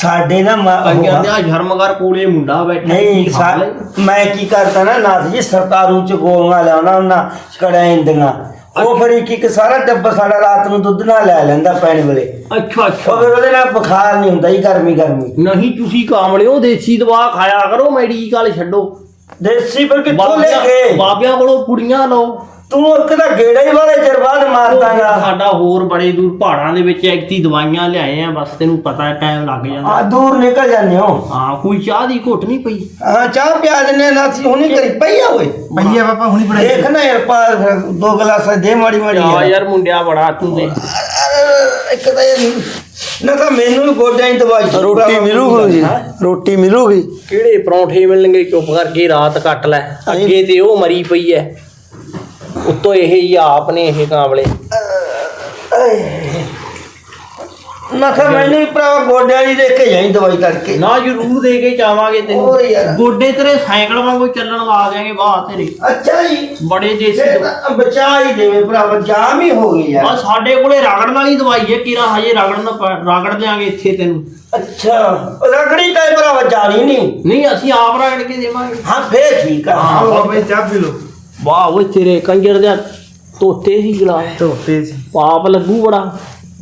ਸਾਡੇ ਨਾ ਮਾਂ ਕਹਿੰਦੇ ਆ ਸ਼ਰਮਗਰ ਕੋਲੇ ਮੁੰਡਾ ਬੈਠਾ ਨਹੀਂ ਸਾ-। ਮੈਂ ਕੀ ਕਰਦਾ ਨਾ ਨਾਥ ਜੀ ਸਰਕਾਰੂ ਚ ਗੋਲੀਆਂ ਲਿਆਉਣਾ ਉਹਨਾਂ ਕੜਾਇੰਦੀਆਂ ਉਹ ਫਿਰ ਇੱਕ ਇੱਕ ਸਾਰਾ ਟੱਬਰ ਸਾਡਾ ਰਾਤ ਨੂੰ ਦੁੱਧ ਨਾਲ ਲੈ ਲੈਂਦਾ ਪੈਣ ਵੇਲੇ। ਅੱਛਾ ਉਹ ਅੱਛਾ ਫਿਰ ਉਹਦੇ ਨਾਲ ਬੁਖਾਰ ਨਹੀਂ ਹੁੰਦਾ ਹੀ ਗਰਮੀ ਗਰਮੀ। ਨਹੀਂ ਤੁਸੀਂ ਕਾਮਲਿਓ ਦੇਸੀ ਦਵਾ ਖਾਇਆ ਕਰੋ ਮੈਡੀਕਲ ਛੱਡੋ। ਦੇਸੀ ਪਰ ਕਿੱਥੋਂ ਲੈ ਬਾਬਿਆਂ ਕੇ? ਬਾਬਿਆਂ ਕੋਲੋਂ ਪੁੜੀਆਂ ਲਓ। ਤੂੰ ਇੱਕ ਤਾਂ ਗੇੜਾ ਹੀ ਵਾਲੇ ਚਿਰ ਬਾਅਦ ਮਾਰਦਾਗਾ। ਸਾਡਾ ਹੋਰ ਬੜੇ ਦੂਰ ਪਹਾੜਾਂ ਦੇ ਵਿੱਚ ਐਕਤੀ ਦਵਾਈਆਂ ਲਿਆਏ ਆ ਬਸ ਤੈਨੂੰ ਪਤਾ ਹੈ ਟਾਈਮ ਲੱਗ ਜਾਂਦਾ। ਆ ਦੂਰ ਨਿਕਲ ਜਾਂਦੇ ਹੋ। ਹਾਂ ਕੋਈ ਚਾਹ ਦੀ ਘੁੱਟ ਨਹੀਂ ਪਈ। ਹਾਂ ਚਾਹ ਪਿਆ ਦਿੰਨੇ ਨਾ ਸੀ ਹੁਣੀ ਕਰੀ। ਪਈ ਆ ਓਏ? ਪਈਆ ਪਾਪਾ ਹੁਣੀ ਬਣਾਈ। ਦੇਖ ਨਾ ਯਾਰ ਪਾ ਦੋ ਗਲਾਸਾਂ ਦੇ ਮਾੜੀ ਮਾੜੀ ਆ। ਯਾਰ। ਮੁੰਡਿਆ ਬੜਾ ਤੂੰ ਦੇ ਇੱਕ ਤਾਂ ਯਾਰ ਨਾ ਤਾਂ ਮੈਨੂੰ ਵੀ ਗੋਡਿਆਂ ਦੀ ਦਵਾਈ। ਰੋਟੀ ਮਿਲੂ ਗੁਰੂ ਜੀ ਰੋਟੀ ਮਿਲੂਗੀ। ਕਿਹੜੇ ਪਰੌਂਠੇ ਮਿਲਣਗੇ ਚੁੱਪ ਕਰਕੇ ਰਾਤ ਕੱਟ ਲੈ। ਅੱਗੇ ਤੇ ਉਹ ਮਰੀ ਪਈ ਐ। ਉੱਤੋਂ ਇਹ ਹੀ ਆਪ ਨੇ ਇਹ ਕਾਂਵਲੇ। ਮੈਂ ਕਿਹਾ ਮੈਨੂੰ ਵੀ ਭਰਾ ਗੋਡਿਆਂ ਦੀ ਦੇਖ ਕੇ ਜਾਈ ਦਵਾਈ ਕਰਕੇ। ਨਾ ਜ਼ਰੂਰ ਦੇ ਕੇ ਚਾਵਾਂਗੇ ਹੋਰ ਤੈਨੂੰ ਯਾਰ। ਗੋਡੇ ਤੇਰੇ ਸਾਈਕਲ ਵਾਂਗੂ ਚੱਲਣ ਲਾ ਦੇਾਂਗੇ ਬਾਹ ਤੇਰੇ। ਅੱਛਾ ਜੀ। ਬੜੇ ਦੇਸੀ ਦਵਾ- ਬਚਾ ਹੀ ਦੇਵੇ ਭਰਾ ਜਾਮ ਹੀ ਹੋ ਗਈ ਆ ਯਾਰ ਸਾਡੇ ਕੋਲੇ ਰਗੜਨ ਵਾਲੀ ਦਵਾਈ ਹੈ ਕਿਰਾ ਹਜੇ ਰਗੜਨ ਦਾ ਪ- ਰਗੜ ਦਿਆਂਗੇ ਇੱਥੇ ਤੈਨੂੰ। ਅੱਛਾ। ਰਗੜੀ ਤਾਂ ਭਰਾ ਜਾਣੀ ਨਹੀਂ ਨਹੀਂ ਅਸੀਂ ਆਪ ਰਗੜ ਕੇ ਦੇਵਾਂਗੇ। ਹਾਂ ਫੇਰ ਠੀਕ ਆ। ਹਾਂ, ਬਾਬਾ ਚਾਹ ਪੀ ਲੋ ਵਾਹ ਓਏ ਤੇਰੇ ਕੰਜਰ ਦੇ ਤੋਤੇ ਹੀ ਗਲਾ ਧੋਤੇ ਸੀ। ਪਾਪ ਲੱਗੂ ਬੜਾ।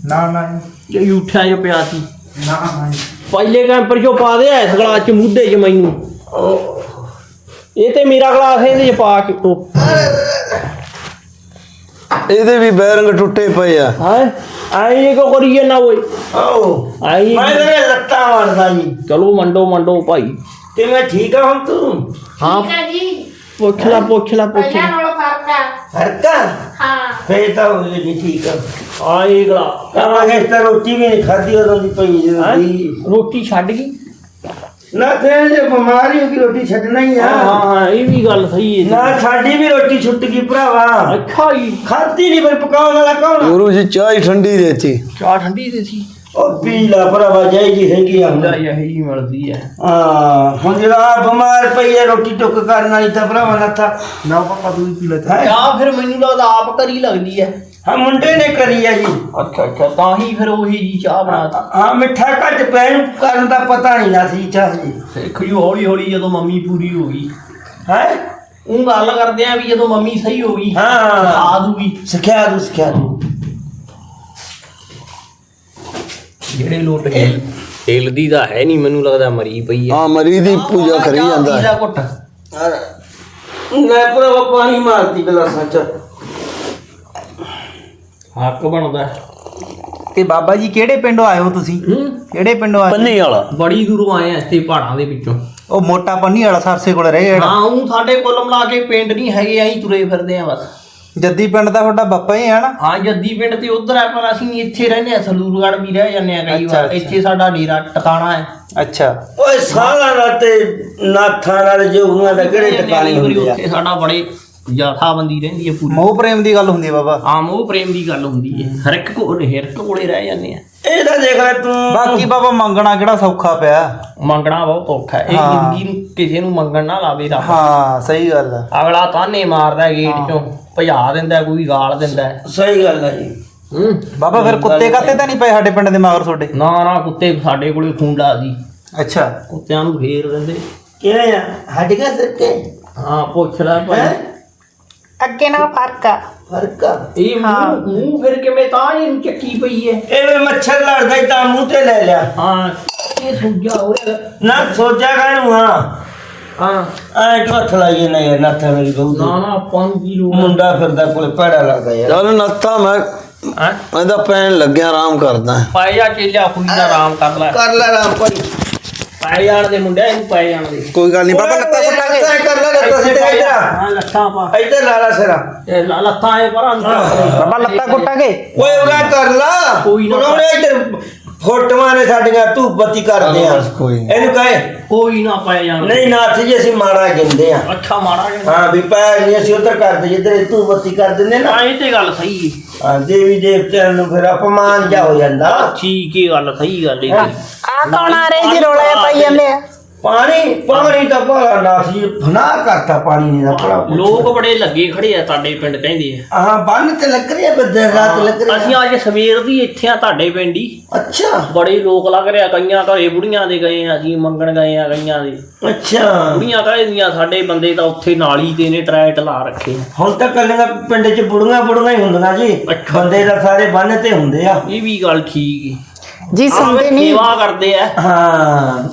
ਨਾ ਨਾ ਜੇ। ਊਠਿਆ ਜੋ ਪਿਆ ਸੀ। ਨਾ ਨਾ ਪਹਿਲੇ ਕੈਂਪਰ ਚੋਂ ਪਾ ਦੇ ਇਸ ਗਲਾਸ ਚ ਮੁੱਦੇ ਚ ਮੈਨੂੰ। ਇਹ ਤੇ ਮੇਰਾ ਗਲਾਸ ਹੈ ਇਹਦੇ ਚ ਪਾ ਕੇ ਤੋ ਇਹਦੇ ਵੀ ਬੈਰੰਗ ਟੁੱਟੇ ਪਏ ਆ। ਹੈ? ਆਈ ਕੋ ਕਰੀਏ ਨਾ ਓਏ? ਆਓ ਆਈ ਮੈਂ ਤੇਰੇ ਲੱਤਾਂ ਵੜਦਾ ਜੀ। ਚਲੋ ਮੰਡੋ ਮੰਡੋ ਭਾਈ। ਕਿਵੇਂ ਠੀਕ ਆ ਹੁਣ ਤੂੰ? ਹਾਂ। ਠੀਕ ਹੈ ਜੀ। ਪੁੱਛ ਲਾ ਪੁੱਛ ਲਾ ਪੁੱਛ ਪਹਿਲਾਂ ਲਾ ਨਾਲੋਂ ਫ਼ਰਕ ਆ। ਹਰਕਾ ਹਾਂ। ਫੇਰ ਤਾਂ ਉਹ ਜੀ ਠੀਕ ਆ। ਗਲਾਸ ਕਹਾਂਗੇ ਇਸ ਤਾਂ ਰੋਟੀ ਵੀ ਨਹੀਂ ਖਾਧੀ ਉਦੋਂ ਦੀ ਪਈ ਦੀ ਰੋਟੀ। ਛੱਡ ਗਈ? ਨਾ ਤੇ ਜੇ ਬਿਮਾਰੀ ਹੋ ਗਈ ਰੋਟੀ ਛੱਡਣਾ ਹੀ ਆ। ਹਾਂ ਹਾਂ ਇਹ ਵੀ ਗੱਲ ਸਹੀ ਹੈ ਨਾ ਸਾਡੀ ਵੀ ਰੋਟੀ ਛੁੱਟ ਗਈ ਭਰਾਵਾ। ਜੀ। ਖਾਧੀ ਨਹੀਂ ਫਿਰ ਪਕਾਉਣ ਵਾਲਾ ਕੌਣ ਆ? ਗੁਰੂ ਜੀ ਚਾਹ ਹੀ ਠੰਡੀ ਦੇਤੀ। ਚਾਹ ਠੰਡੀ ਦੇ ਸੀ ਉਹ ਪੀ ਲਾ ਭਰਾਵਾ ਜਾਈਦੀ ਹੈਗੀ ਆ। ਲੈ ਇਹ ਹੀ ਮਿਲਦੀ ਹੈ ਹਾਂ ਹੁਣ ਜਿਹੜਾ ਆਹ ਬਿਮਾਰ ਪਈ ਹੈ ਰੋਟੀ ਟੁੱਕ ਕਰਨ ਵਾਲੀ ਤਾਂ ਭਰਾਵਾ ਨਾ ਥਾ ਨਾ ਪਾਪਾ ਤੂੰ ਪੀ ਲੈ ਚਾਹ। ਹੈਂ? ਚਾਹ ਫਿਰ ਮੈਨੂੰ ਲੱਗਦਾ ਆਪ ਕਰੀ ਲੱਗਦੀ ਹੈ ਹਾਂ ਮੁੰਡੇ ਨੇ ਕਰੀ ਆ ਜੀ। ਅੱਛਾ ਅੱਛਾ ਤਾਂ ਹੀ ਫਿਰ ਉਹੀ ਜੀ ਚਾਹ ਬਣਾਤਾ ਹਾਂ ਮਿੱਠਾ ਘੱਟ ਪੈਣ ਕਰਨ ਦਾ ਪਤਾ ਨਹੀਂ ਨਾ ਸੀ ਚਾਹ ਜੀ। ਸਿੱਖ ਜੂ ਹੌਲੀ ਹੌਲੀ ਜਦੋਂ ਮੰਮੀ ਪੂਰੀ ਹੋ ਗਈ। ਹੈ? ਉਹ ਗੱਲ ਕਰਦੇ ਆ ਵੀ ਜਦੋਂ ਮੰਮੀ ਸਹੀ ਹੋ ਗਈ ਹਾਂ। ਆ ਦੂਗੀ। ਸਿੱਖਿਆ ਦੂ ਸਿੱਖਿਆ ਦੂ। ਜਿਹੜੇ ਲੋਟ ਗਏ? ਹਿਲਦੀ ਦਾ ਹੈ ਨਹੀਂ ਮੈਨੂੰ ਲੱਗਦਾ ਮਰੀ ਪਈ ਹੈ ਹਾਂ ਮਰੀ ਦੀ ਪੂਜਾ ਕਰੀ ਜਾਂਦਾ। ਇਹਦਾ ਹੈ ਘੁੱਟ। ਮੈਂ ਭਰਾਵਾ ਪਾਣੀ ਮਾਰਤੀ ਗਲਾਸਾਂ ਚ। ਹੱਕ ਬਣਦਾ। ਹੈ। ਤੇ ਬਾਬਾ ਜੀ ਕਿਹੜੇ ਪਿੰਡੋਂ ਆਏ ਹੋ ਤੁਸੀਂ? ਹੂੰ? ਕਿਹੜੇ ਪਿੰਡੋਂ ਆਏ ਪੰਨੀ ਵਾਲਾ। ਬੜੀ ਦੂਰੋਂ ਆਏ ਆ ਇੱਥੇ ਪਹਾੜਾਂ ਦੇ ਵਿੱਚੋਂ। ਉਹ ਮੋਟਾ ਪੰਨੀ ਵਾਲਾ ਸਰਸੇ ਕੋਲ ਰਹੇ ਜਿਹੜਾ। ਹਾਂ ਉਹ ਸਾਡੇ ਕੋਲ ਮਿਲਾ ਕੇ ਪਿੰਡ ਨਹੀਂ ਹੈਗੇ ਆਈ ਤੁਰੇ ਫਿਰਦੇ ਆ ਬਸ। ਜੱਦੀ ਪਿੰਡ ਦਾ ਤੁਹਾਡਾ ਬੱਪਾ ਹੀ ਹੈ ਨਾ? ਹਾਂ ਜੱਦੀ ਪਿੰਡ ਤੇ ਉਧਰ ਹੈ ਪਰ ਅਸੀਂ ਇੱਥੇ ਰਹਿੰਦੇ ਆ ਸਲੂਰਗੜ ਵੀ ਰਹਿ ਜਾਂਦੇ ਆ ਕਈ ਅੱਛਾ, ਵਾਰ। ਅੱਛਾ। ਇੱਥੇ ਸਾਡਾ ਡੇਰਾ ਟਿਕਾਣਾ ਹੈ। ਅੱਛਾ। ਓਏ ਸਾਲਾਂ ਨਾਲ ਤੇ ਨਾਥਾਂ ਨਾਲ ਜੋਗੀਆਂ ਦਾ ਕਿਹੜੇ ਟਿਕਾਣੇ ਹੁੰਦੇ ਆ। ਉੱਥੇ ਸਾਡਾ ਬੜੇ ਜਥਾਬੰਦੀ ਰਹਿੰਦੀ ਹੈ ਪੂਰੀ। ਮੋਹ ਪ੍ਰੇਮ ਦੀ ਗੱਲ ਹੁੰਦੀ ਹੈ ਬਾਬਾ। ਆਮ ਉਹ ਪ੍ਰੇਮ ਦੀ ਗੱਲ ਹੁੰਦੀ ਹੈ। ਹਰ ਇੱਕ ਕੋਲ ਹਰ ਇੱਕ ਕੋਲੇ ਰਹਿ ਜਾਂਦੇ ਆ। ਇਹ ਤਾਂ ਦੇਖ ਲੈ ਤੂੰ। ਬਾਕੀ ਬਾਬਾ ਮੰਗਣਾ ਕਿਹੜਾ ਸੌਖਾ ਪਿਆ। ਮੰਗਣਾ ਬਹੁਤ ਔਖਾ ਹੈ। ਇਹ ਹਾਂ। ਜ਼ਿੰਦਗੀ ਨੂੰ ਕਿਸੇ ਨੂੰ ਮੰਗਣ ਨਾ ਲਾਵੇ ਰੱਬ। ਹਾਂ ਸਹੀ ਗੱਲ ਆ। ਅਗਲਾ ਤਾਨੇ ਮਾਰਦਾ ਹੈ ਗੇਟ ਚੋਂ ਭਜਾ ਦਿੰਦਾ ਹੈ, ਕੋਈ ਗਾਲ ਦਿੰਦਾ ਹੈ। ਸਹੀ ਗੱਲ ਹੈ ਜੀ। ਹੂੰ। ਬਾਬਾ ਫਿਰ ਕੁੱਤੇ ਕਾਤੇ ਤਾਂ ਨਹੀਂ ਪਏ ਸਾਡੇ ਪਿੰਡ ਦੇ ਮਗਰ ਤੁਹਾਡੇ? ਨਾ ਨਾ ਕੁੱਤੇ ਸਾਡੇ ਕੋਲੇ ਖੁੰਡਾ ਸੀ। ਅੱਛਾ। ਕੁੱਤਿਆਂ ਨੂੰ ਫੇਰ ਦਿੰਦੇ। ਕਿਵੇਂ ਆ? ਹੱਡੀਆਂ ਸਿਰ ਤੇ? ਹਾਂ ਪੁੱਛ ਲੈ ਭਾਈ। ਹੈ? ਅੱਗੇ ਨਾਲ ਫ਼ਰਕ ਆ। ਫ਼ਰਕ ਆ। ਇਹ ਮੂੰਹ ਮੂੰਹ ਫਿਰ ਕਿਵੇਂ? ਤਾਂ ਇਹਨੂੰ ਚੱਕੀ ਪਈ ਹੈ ਇਹ ਵੀ ਮੱਛਰ ਲੜਦਾ ਹੀ ਤਾਂ ਮੂੰਹ ਤੇ ਲੈ ਲਿਆ। ਹਾਂ ਇਹ ਸੁਝਾ ਹੋਇਆ। ਨਾ ਸੋਚਿਆ ਕਾਹਨੂੰ ਹਾਂ ਹਾਂ। ਐ ਹੱਥ ਲਾਈਏ ਨਾ ਯਾਰ ਨਾਥਾ ਮੇਰੀ ਬਹੂ ਨਾ ਦੀ। ਨਾ ਆਪਾਂ ਨੂੰ ਕੀ ਲੋੜ ਮੁੰਡਾ ਫਿਰਦਾ ਕੋਲੇ ਭੈੜਾ ਲੱਗਦਾ ਯਾਰ। ਚੱਲ ਨੱਥਾ ਮੈਂ ਹੈ? ਮੈਂ ਤਾਂ ਪੈਣ ਲੱਗਿਆ ਆਰਾਮ ਕਰਦਾ। ਜਾ ਚੇਲਿਆ ਨਾ ਆਰਾਮ ਕਰ ਲੈ। ਕਰ ਲੈ ਰਾਮ ਭਾਈ। ਪਾਏ ਜਾਣ ਦੇ ਮੁੰਡਿਆ ਇਹਨੂੰ ਪਾਏ ਜਾਣ ਦੇ। ਕੋਈ ਗੱਲ ਨਹੀਂ ਬਾਬਾ ਲੱਤਾਂ ਕਰ ਲੈ ਲੱਤਾਂ। ਇੱਧਰ ਹਾਂ ਲੱਤਾਂ ਪਾ। ਇੱਧਰ ਲਾ ਲਾ ਸਿਰਾ। ਇਹ ਲ- ਲੱਤਾਂ ਇਹ ਪਰ ਬਾਬਾ ਲੱਤਾਂ ਕੁੱਟਾਂਗੇ ਓਏ ਉਹਦਾ ਕਰ ਲਾ। ਕੋਈ ਨਾ। ਉਹਨੇ ਇੱਧਰ ਫੋਟੋਆਂ ਨੇ ਸਾਡੀਆਂ ਧੂਪ ਬੱਤੀ ਕਰਦੇ ਆ ਬਸ ਕੋਈ ਨੀ। ਇਹਨੂੰ ਕਹੇ ਕੋਈ ਨਾ ਪਾਏ ਜਾਣ ਨਹੀਂ ਨਾਥ ਜੀ ਅਸੀਂ ਮਾੜਾ ਕਹਿੰਦੇ ਆ ਅੱਛਾ ਮਾੜਾ ਜਿਹਾ ਹਾਂ। ਵੀ ਪੈ ਨਹੀਂ ਅਸੀਂ ਉਧਰ ਕਰਦੇ ਜਿੱਧਰ ਇਹ ਧੂਪ ਬੱਤੀ ਕਰ ਦਿੰਦੇ ਨਾ। ਹਾਂ ਇਹ ਤੇ ਗੱਲ ਸਹੀ ਹੈ। ਹਾਂ ਦੇਵੀ ਦੇਵਤਿਆਂ ਨੂੰ ਫਿਰ ਅਪਮਾਨ ਜਾ ਹੋ ਜਾਂਦਾ। ਠੀਕ ਹੀ ਗੱਲ ਸਹੀ ਗੱਲ ਹੈ ਆ ਕੌਣ ਆ ਰਹੇ ਜੀ ਰੋਲੇ ਪਾਈ ਜਾਂਦੇ ਆ? ਪਾਣੀ ਪਾਣੀ ਤਾਂ ਬੜਾ ਨਾਥ ਜੀ ਫਨਾ ਕਰਤਾ ਪਾਣੀ ਨੇ ਆਪਣਾ ਲੋਕ ਬੜੇ ਲੱਗੇ ਖੜੇ ਆ ਤੁਹਾਡੇ ਪਿੰਡ ਕਹਿੰਦੇ ਆ। ਹਾਂ ਬੰਨ ਤੇ ਲੱਗ ਰਹੀ ਹੈ ਬੱਦਰ ਰਾਤ ਲੱਗ ਰਹੀ ਅਸੀਂ ਹੈ ਅੱਜ ਸਵੇਰ ਦੀ ਇੱਥੇ ਆ ਤੁਹਾਡੇ ਪਿੰਡ ਹੀ। ਅੱਛਾ। ਬੜੇ ਲੋਕ ਲੱਗ ਰਿਹਾ ਕਈਆਂ ਘਰੇ ਬੁੜੀਆਂ ਦੇ ਗਏ ਆ ਅਸੀਂ ਮੰਗਣ ਗਏ ਆ ਕਈਆਂ ਦੇ। ਅੱਛਾ। ਬੁੜੀਆਂ ਕਹੇ ਦੀਆਂ ਸਾਡੇ ਬੰਦੇ ਤਾਂ ਉੱਥੇ ਨਾਲੀ ਤੇ ਨੇ ਟਰੈਟ ਲਾ ਰੱਖੇ। ਹੁਣ ਤਾਂ ਕੱਲੀਆਂ ਪਿੰਡ 'ਚ ਬੁੜੀਆਂ ਬੁੜੀਆਂ ਹੀ ਹੁੰਦੀਆਂ ਜੀ। ਬੰਦੇ ਤਾਂ ਸਾਰੇ ਬੰਨ ਤੇ ਹੁੰਦੇ ਆ। ਇਹ ਵੀ ਗੱਲ ਠੀਕ ਹੈ ਜੀ ਸੁਣਦੇ ਨਹੀਂ। ਸੇਵਾ ਕਰਦੇ ਆ। ਹਾਂ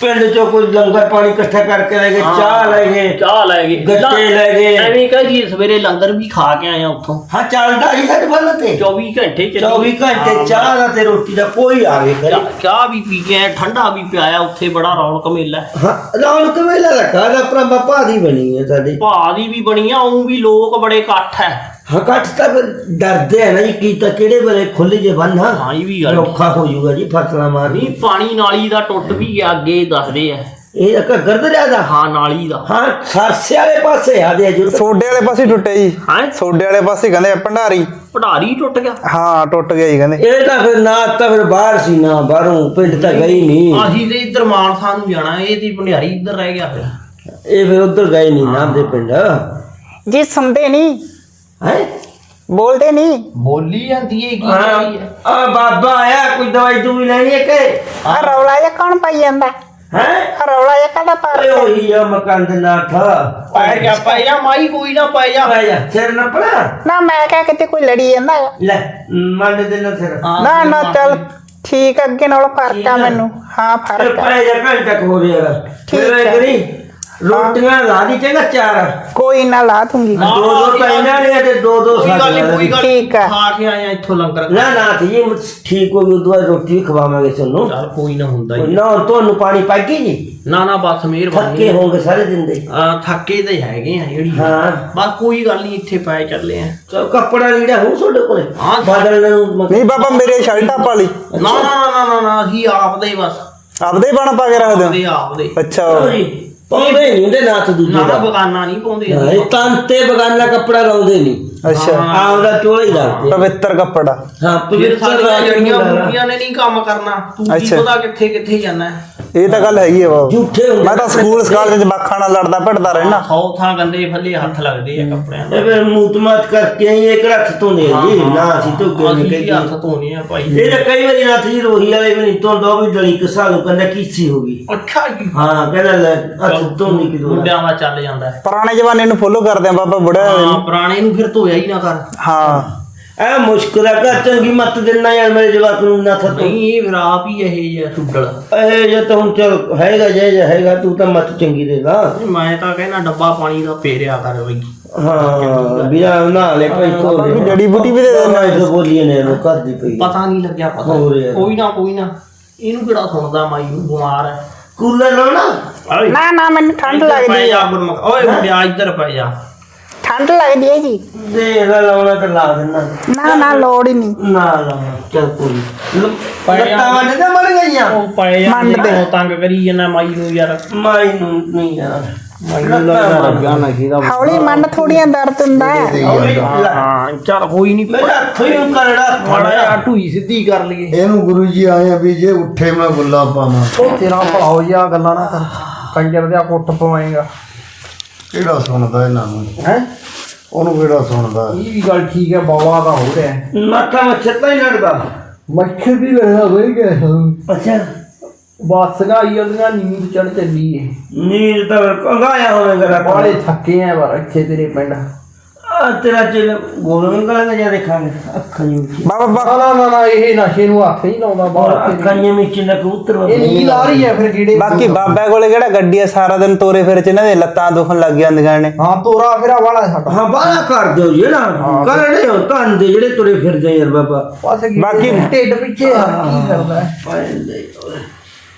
ਪਿੰਡ 'ਚੋਂ ਕੋਈ ਲੰਗਰ ਪਾਣੀ ਇਕੱਠਾ ਕਰਕੇ ਲੈ ਗਏ ਚਾਹ ਲੈ ਗਏ ਚਾਹ ਲੈ ਗਏ। ਗੱਟੇ ਲੈ ਗਏ। ਐਵੇਂ ਕਹੇ ਜੀ ਸਵੇਰੇ ਲੰਗਰ ਵੀ ਖਾ ਕੇ ਆਏ ਆ ਉੱਥੋਂ। ਹਾਂ ਚੱਲਦਾ ਜੀ ਸਾਡੇ ਬੰਨ ਤੇ। 24 ਘੰਟੇ ਚੱਲੀ। 24 ਘੰਟੇ ਚਾਹ ਦਾ ਤੇ ਰੋਟੀ ਦਾ ਕੋਈ ਆਵੇ ਕਰੇ ਚਾਹ- ਵੀ ਪੀ ਕੇ ਠੰਡਾ ਵੀ ਪਿਆਇਆ ਉੱਥੇ ਬੜਾ ਰੌਣਕ ਮੇਲਾ ਹੈ। ਰੌਣਕ ਵੇਲਾ ਰੱਖਾ ਦਾ ਆਪਣਾ ਬਾਪਾ ਦੀ ਬਣੀ ਹੈ ਸਾਡੀ। ਭਾ ਦੀ ਵੀ ਬਣੀ ਆ ਉਹ ਵੀ ਲੋਕ ਬੜੇ ਇਕੱਠ ਹੈ। ਹਾਂ ਕੱਟ ਤਾਂ ਫਿਰ ਡਰਦੇ ਆ ਨਾ ਜੀ ਕੀ ਤਾਂ ਕਿਹੜੇ ਵੇਲੇ ਖੁੱਲ ਜੇ ਬੰਨ? ਹਾਂ ਇਹ ਵੀ ਗੱਲ ਔਖਾ ਹੋ ਜਾਊਗਾ ਜੀ ਫਸਲਾਂ ਮਾਰਨੀ ਨਹੀਂ ਪਾਣੀ ਨਾਲੀ ਦਾ ਟੁੱਟ ਵੀ ਗਿਆ ਅੱਗੇ ਦੱਸਦੇ ਆ। ਇਹ ਇੱਕ ਗਰਦਰਿਆ ਦਾ ਹਾਂ ਨਾਲੀ ਦਾ। ਹਾਂ ਸਰਸੇ ਵਾਲੇ ਪਾਸੇ ਆ ਦੇ ਜੁ। ਸੋਡੇ ਵਾਲੇ ਪਾਸੇ ਟੁੱਟੇ ਜੀ। ਹਾਂ? ਸੋਡੇ ਵਾਲੇ ਪਾਸੇ ਕਹਿੰਦੇ ਆ ਭੰਡਾਰੀ। ਪੜਾਰੀ ਟੁੱਟ ਗਿਆ। ਹਾਂ ਟੁੱਟ ਗਿਆ ਜੀ ਕਹਿੰਦੇ। ਇਹ ਤਾਂ ਫਿਰ ਨਾ ਤਾਂ ਫਿਰ ਬਾਹਰ ਸੀ ਨਾ ਬਾਹਰੋਂ ਪਿੰਡ ਤਾਂ ਗਈ ਨਹੀਂ। ਅਸੀਂ ਤੇ ਇੱਧਰ ਮਾਨਸਾ ਨੂੰ ਜਾਣਾ ਇਹ ਦੀ ਭੰਡਾਰੀ ਇੱਧਰ ਰਹਿ ਗਿਆ ਫਿਰ। ਇਹ ਫਿਰ ਉਧਰ ਗਏ ਨਹੀਂ ਨਾ ਦੇ ਪਿੰਡ। ਜੀ ਸੁਣਦੇ ਨਹੀਂ। ਹੈ? ਬੋਲਦੇ ਨਹੀਂ। ਬੋਲੀ ਜਾਂਦੀ ਹੈ ਕੀ? ਕਰੀਏ? ਆ ਬਾਬਾ ਆਇਆ ਕੋਈ ਦਵਾਈ ਦੂਈ ਲੈਣੀ ਹੈ ਕਿ? ਆ ਰੌਲਾ ਜਿਹਾ ਕੌਣ ਪਾਈ ਜਾਂਦਾ? ਹੈ? ਆ ਰੌਲਾ ਜਿਹਾ ਕਾਹਦਾ ਪਾ ਓਏ ਉਹੀ ਆ ਮਕਾਨ ਦੇ ਨਾ ਥਾ ਪੈ ਜਾ ਪੈ ਜਾ ਮਾਈ ਕੋਈ ਨਾ ਪੈ ਜਾ ਆ ਜਾ ਸਿਰ ਨਾ ਪੜਾ ਨਾ ਮੈਂ ਕਿਹਾ ਕਿਤੇ ਕੋਈ ਲੜੀ ਜਾਂਦਾ ਹੈਗਾ। ਲੈ ਮੰਨ ਦੇ ਨਾ ਸਿਰ। ਨਾ ਨਾ ਚੱਲ ਠੀਕ ਆ, ਅੱਗੇ ਨਾਲ ਫ਼ਰਕ ਆ ਮੈਨੂੰ। ਹਾਂ ਫਿਰ ਫ਼ਰਕ ਆ। ਪੈ ਜਾ ਘੰਟਾ ਕੁ ਹੋ ਰਿਹਾ ਠੀਕ ਇਹ ਹੈ। ਕਰੀ ਰੋਟੀਆਂ ਲਾ ਦੀ ਚੰਗਾ ਚਾਰ। ਕੋਈ ਨਾ ਲਾ ਦੂੰਗੀ। ਦੋ ਦੋ ਤਾਂ ਇਹਨਾਂ ਨੇ ਤੇ ਦੋ ਦੋ ਕੋਈ ਗੱਲ ਨਹੀਂ ਕੋਈ ਗੱਲ ਠੀਕ ਆ। ਖਾ ਕੇ ਆਏ ਆ ਇੱਥੋਂ ਲੰਗਰ ਨਾ ਨਾ ਜੀ ਠੀਕ ਹੋ ਗਈ ਦੁਆ ਰੋਟੀ ਵੀ ਖਵਾਵਾਂਗੇ ਤੁਹਾਨੂੰ। ਚੱਲ ਕੋਈ ਨਾ ਹੁੰਦਾ ਹੀ ਨਾ ਤੁਹਾਨੂੰ ਪਾਣੀ ਪਾਗੀ ਜੀ? ਨਾ ਨਾ ਬਸ ਮਿਹਰਬਾਨੀ। ਥੱਕੇ ਹੋਗੇ ਸਾਰੇ ਦਿਨ ਦੇ। ਆ ਥੱਕੇ ਤੇ ਹੈਗੇ ਆ ਜਿਹੜੀ। ਹਾਂ। ਬਸ ਕੋਈ ਗੱਲ ਨਹੀਂ ਇੱਥੇ ਪੈ ਚੱਲੇ ਆ। ਚਲ ਕੱਪੜਾ ਲੀੜਾ ਹੋ ਤੁਹਾਡੇ ਕੋਲੇ? ਹਾਂ। ਬਦਲਣ ਨੂੰ ਨਹੀਂ ਬਾਬਾ ਮੇਰੇ ਸ਼ਰਟਾਂ ਪਾ ਲਈ ਨਾ ਨਾ ਨਾ ਨਾ ਨਾ ਨਾ ਅਸੀਂ ਆਪਦੇ ਬਸ। ਆਪਦੇ ਹੀ ਬਣ ਪਾ ਕੇ ਰੱਖਦੇ ਆਪਦੇ ਹੋ ਆਪਦੇ ਅੱਛਾ। ਪਾਉਂਦੇ ਨਹੀਂ ਹੁੰਦੇ ਨਾਥ ਦੂਜੇ ਨਾ ਨਾ ਦਾ। ਬਗਾਨਾ ਨਹੀਂ ਪਾਉਂਦੇ ਹਾਂ, ਇਹ ਤਨ ਤੇ ਬਗਾਨਾ ਕੱਪੜਾ ਲਾਉਂਦੇ ਨਹੀਂ। ਅੱਛਾ। ਆਪਦਾ ਚੋਲਾ ਹੀ ਲਾਉਂਦੇ ਪਵਿੱਤਰ ਕੱਪੜਾ। ਹਾਂ ਫਿਰ ਪਵਿੱਤਰ ਸਾਡੀਆਂ ਰਾਜ ਜੜੀਆਂ ਨੂੰ ਬੂਟੀਆਂ ਨੇ ਨਹੀਂ ਕੰਮ ਕਰਨਾ ਤੂੰ ਕੀ ਅੱਛਾ। ਪਤਾ ਕਿੱਥੇ ਕਿੱਥੇ ਜਾਣਾ ਹੈ। ਇਹ ਤਾਂ ਗੱਲ ਹੈਗੀ ਆ ਬਾਬਾ ਝੂਠੇ ਹੁੰਦੇ ਮੈਂ ਤਾਂ ਸਕੂਲ ਸਕਾਲ ਚ ਜਵਾਖਾਂ ਨਾਲ ਲੜਦਾ ਭਿੜਦਾ ਰਹਿਣਾ ਸੌ ਥਾਂ ਗੰਦੇ ਫੱਲੇ ਹੱਥ ਲੱਗਦੇ ਆ ਕੱਪੜਿਆਂ ਦੇ। ਇਹ ਫਿਰ ਮੂਤਮਾਤ ਕਰਕੇ ਹੀ ਇੱਕ ਰੱਖ ਤੋਂ ਨੇ ਜੀ ਨਾ ਅਸੀਂ ਤੋਂ ਅਸੀਂ ਨਹੀਂ ਵੀ ਕਹਿੰਦੇ। ਹੱਥ ਧੋਨੇ ਆ ਭਾਈ। ਇਹ ਤਾਂ ਕਈ ਵਾਰੀ ਨਾਥ ਜੀ ਰੋਹੀ ਵਾਲੇ ਵੀ ਨਹੀਂ ਤੋਂ ਦੋ ਵੀ ਡਲੀ ਕਿਸਾ ਨੂੰ ਕਹਿੰਦਾ ਕੀਸੀ ਹੋ ਗਈ? ਅੱਛਾ ਜੀ। ਹਾਂ ਕਹਿੰਦਾ ਲੈ ਤੋਂ ਨਹੀਂ ਕਿਦੋਂ ਮੁੰਡਿਆਂ ਦਾ ਚੱਲ ਜਾਂਦਾ ਹੈ। ਪੁਰਾਣੇ ਜਮਾਨੇ ਨੂੰ ਫੋਲੋ ਕਰਦੇ ਆ ਬਾਬਾ ਬੁੜਾ ਹਾਂ ਪੁਰਾਣੇ ਨੂੰ ਫਿਰ ਧੋਇਆ ਹੀ ਨਾ ਕਰ। ਹਾਂ। ਐ ਮੁਸ਼ਕਲ ਆ ਘਰ ਚੰਗੀ ਮੱਤ ਦਿੰਨਾ ਯਾਰ ਮੇਰੇ ਜਵਾਕ ਨੂੰ ਨਾ ਥੱਤੋਂ ਨਹੀਂ ਇਹ ਫਿਰ ਆਪ ਹੀ ਇਹ ਜਿਹਾ ਸੁੱਡਲ ਇਹ ਜੇ ਤਾਂ ਹੁਣ ਚਲ ਹੈਗਾ ਜੇ ਜੇ ਹੈਗਾ ਤੂੰ ਤਾਂ ਮੱਤ ਚੰਗੀ ਦੇ ਲਾ ਮੈਂ ਤਾਂ ਕਹਿੰਦਾ ਡੱਬਾ ਪਾਣੀ ਦਾ ਫੇਰਿਆ ਕਰ ਬਈ। ਹਾਂ ਬਿਨਾ ਨਾ ਲੈ ਤੋਂ ਵੀ ਜੜੀ ਬੂਟੀ ਵੀ ਦੇ ਦੇਣਾ ਇਹ ਬੋਲੀਏ ਨੇ ਇਹਨੂੰ ਘਰ ਦੀ ਪਈ ਪਤਾ ਨਹੀਂ ਲੱਗਿਆ ਪਤਾ। ਕੋਈ ਨਾ ਕੋਈ ਨਾ। ਇਹਨੂੰ ਕਿਹੜਾ ਸੁਣਦਾ ਮਾਈ ਨੂੰ ਬਿਮਾਰ ਹੈ। ਕੂਲਰ ਲਾਉਣਾ? ਓਏ। ਨਾ ਨਾ ਮੈਨੂੰ ਠੰਡ ਲੱਗਦੀ ਗੁਰਮੁਖ ਓਏ ਮੁੰਡਿਆ ਇੱਧਰ ਪੈ ਜਾ। ਠੰਡ ਲੱਗਦੀ ਹੈ ਜੀ। ਦੇਖ ਲੈ ਲਾਉਣਾ ਤੇ ਲਾ ਦੇਣਾ ਨਾ ਨਾ ਲੋੜ ਹੀ ਨਹੀਂ। ਨਾ ਲਾਉਣਾ ਚੱਲ ਕੋਈ ਲੱਤਾਂ ਵੱਢ ਤੇ ਮਰ ਗਈਆਂ। ਉਹ ਪਏ ਮੰਨਦੇ। ਉਹ ਤੰਗ ਕਰੀ ਜਾਂਦਾ ਮਾਈ ਨੂੰ ਯਾਰ। ਮਾਈ ਨੂੰ ਨਹੀਂ ਯਾਰ। ਹੌਲੀ ਮਨ ਥੋੜੀਆਂ ਦਰਦ ਹੁੰਦਾ ਹੈ। ਚੱਲ ਕੋਈ ਨਹੀਂ ਮੇਰਾ ਹੱਥ ਹੀ ਕਰੜਾ ਮਾੜਾ ਜਿਹਾ ਢੂਈ ਸਿੱਧੀ ਕਰ ਲਈਏ। ਇਹਨੂੰ ਗੁਰੂ ਜੀ ਆਏ ਆ ਵੀ ਜੇ ਉੱਠੇ ਮੈਂ ਗੁੱਲਾ ਪਾਵਾਂ। ਉਹ ਤੇਰਾ ਭਲਾ ਹੋ ਜਾ ਗੱਲਾਂ ਨਾ ਕਰ। ਕੰਜਰ ਦੇ ਕੁੱਟ ਪਵਾਏਗਾ। ਕਿਹੜਾ ਸੁਣਦਾ ਇਹਨਾਂ ਨੂੰ? ਹੈ? ਉਹਨੂੰ ਕਿਹੜਾ ਸੁਣਦਾ? ਇਹ ਵੀ ਗੱਲ ਠੀਕ ਹੈ ਬੌਲਾ ਤਾਂ ਹੋ ਰਿਹਾ। ਹੈ। ਮਾਥਾ ਮੱਛਰ ਤਾਂ ਹੀ ਲੜਦਾ। ਮੱਛਰ ਵੀ ਲੈਣਾ ਬਈ ਗਏ ਅੱਛਾ। ਬਸ ਗਾਈ ਉਹਦੀਆਂ ਨੀਂਦ ਚੜ ਚੱਲੀ ਏ ਨੀਂਦ ਤਾਂ ਕੰਗਾਇਆ ਹੋਵੇਗਾ ਬਾਲੇ ਥੱਕੇ ਆ ਪਰ ਇੱਥੇ ਤੇਰੇ ਪਿੰਡ। ਆ ਤੇਰਾ ਚਿਲ ਗੋਲਨ ਕਲਾ ਜਾ ਦੇਖਾਂਗੇ। ਅੱਖਾਂ ਨੂੰ ਬਾਬਾ ਬਾਬਾ। ਨਾ ਨਾ ਨਾ ਇਹ ਨਸ਼ੇ ਨੂੰ ਹੱਥ ਨਹੀਂ ਲਾਉਂਦਾ ਬਾਹਰ ਅੱਖਾਂ ਨੂੰ ਕਬੂਤਰ ਇਹ ਨੀਂਦ ਆ ਰਹੀ ਹੈ ਫਿਰ ਕੀੜੇ ਬਾਕੀ ਬਾਬਾ ਕੋਲੇ ਕਿਹੜਾ ਗੱਡੀ ਆ? ਸਾਰਾ ਦਿਨ ਤੋਰੇ ਫਿਰ ਚ ਇਹਨਾਂ ਦੇ ਲੱਤਾਂ ਦੁਖਣ ਲੱਗ ਜਾਂਦੀਆਂ ਨੇ। ਹਾਂ ਤੋਰਾ ਫੇਰਾ ਵਾਲਾ ਸਾਡਾ ਹਾਂ ਬਾਹਲਾ ਕਰ ਦਿਓ ਜੀ ਨਾ ਕਰੜੇ ਹੋ ਤਾਂ ਦੇ ਜਿਹੜੇ ਤੁਰੇ ਫਿਰਦੇ ਯਾਰ ਬਾਬਾ। ਬਾਕੀ- ਢਿੱਡ ਪਿੱਛੇ ਕੀ ਕਰਦਾ? ਹੈ? ਪੈਂਦੇ ਓਏ।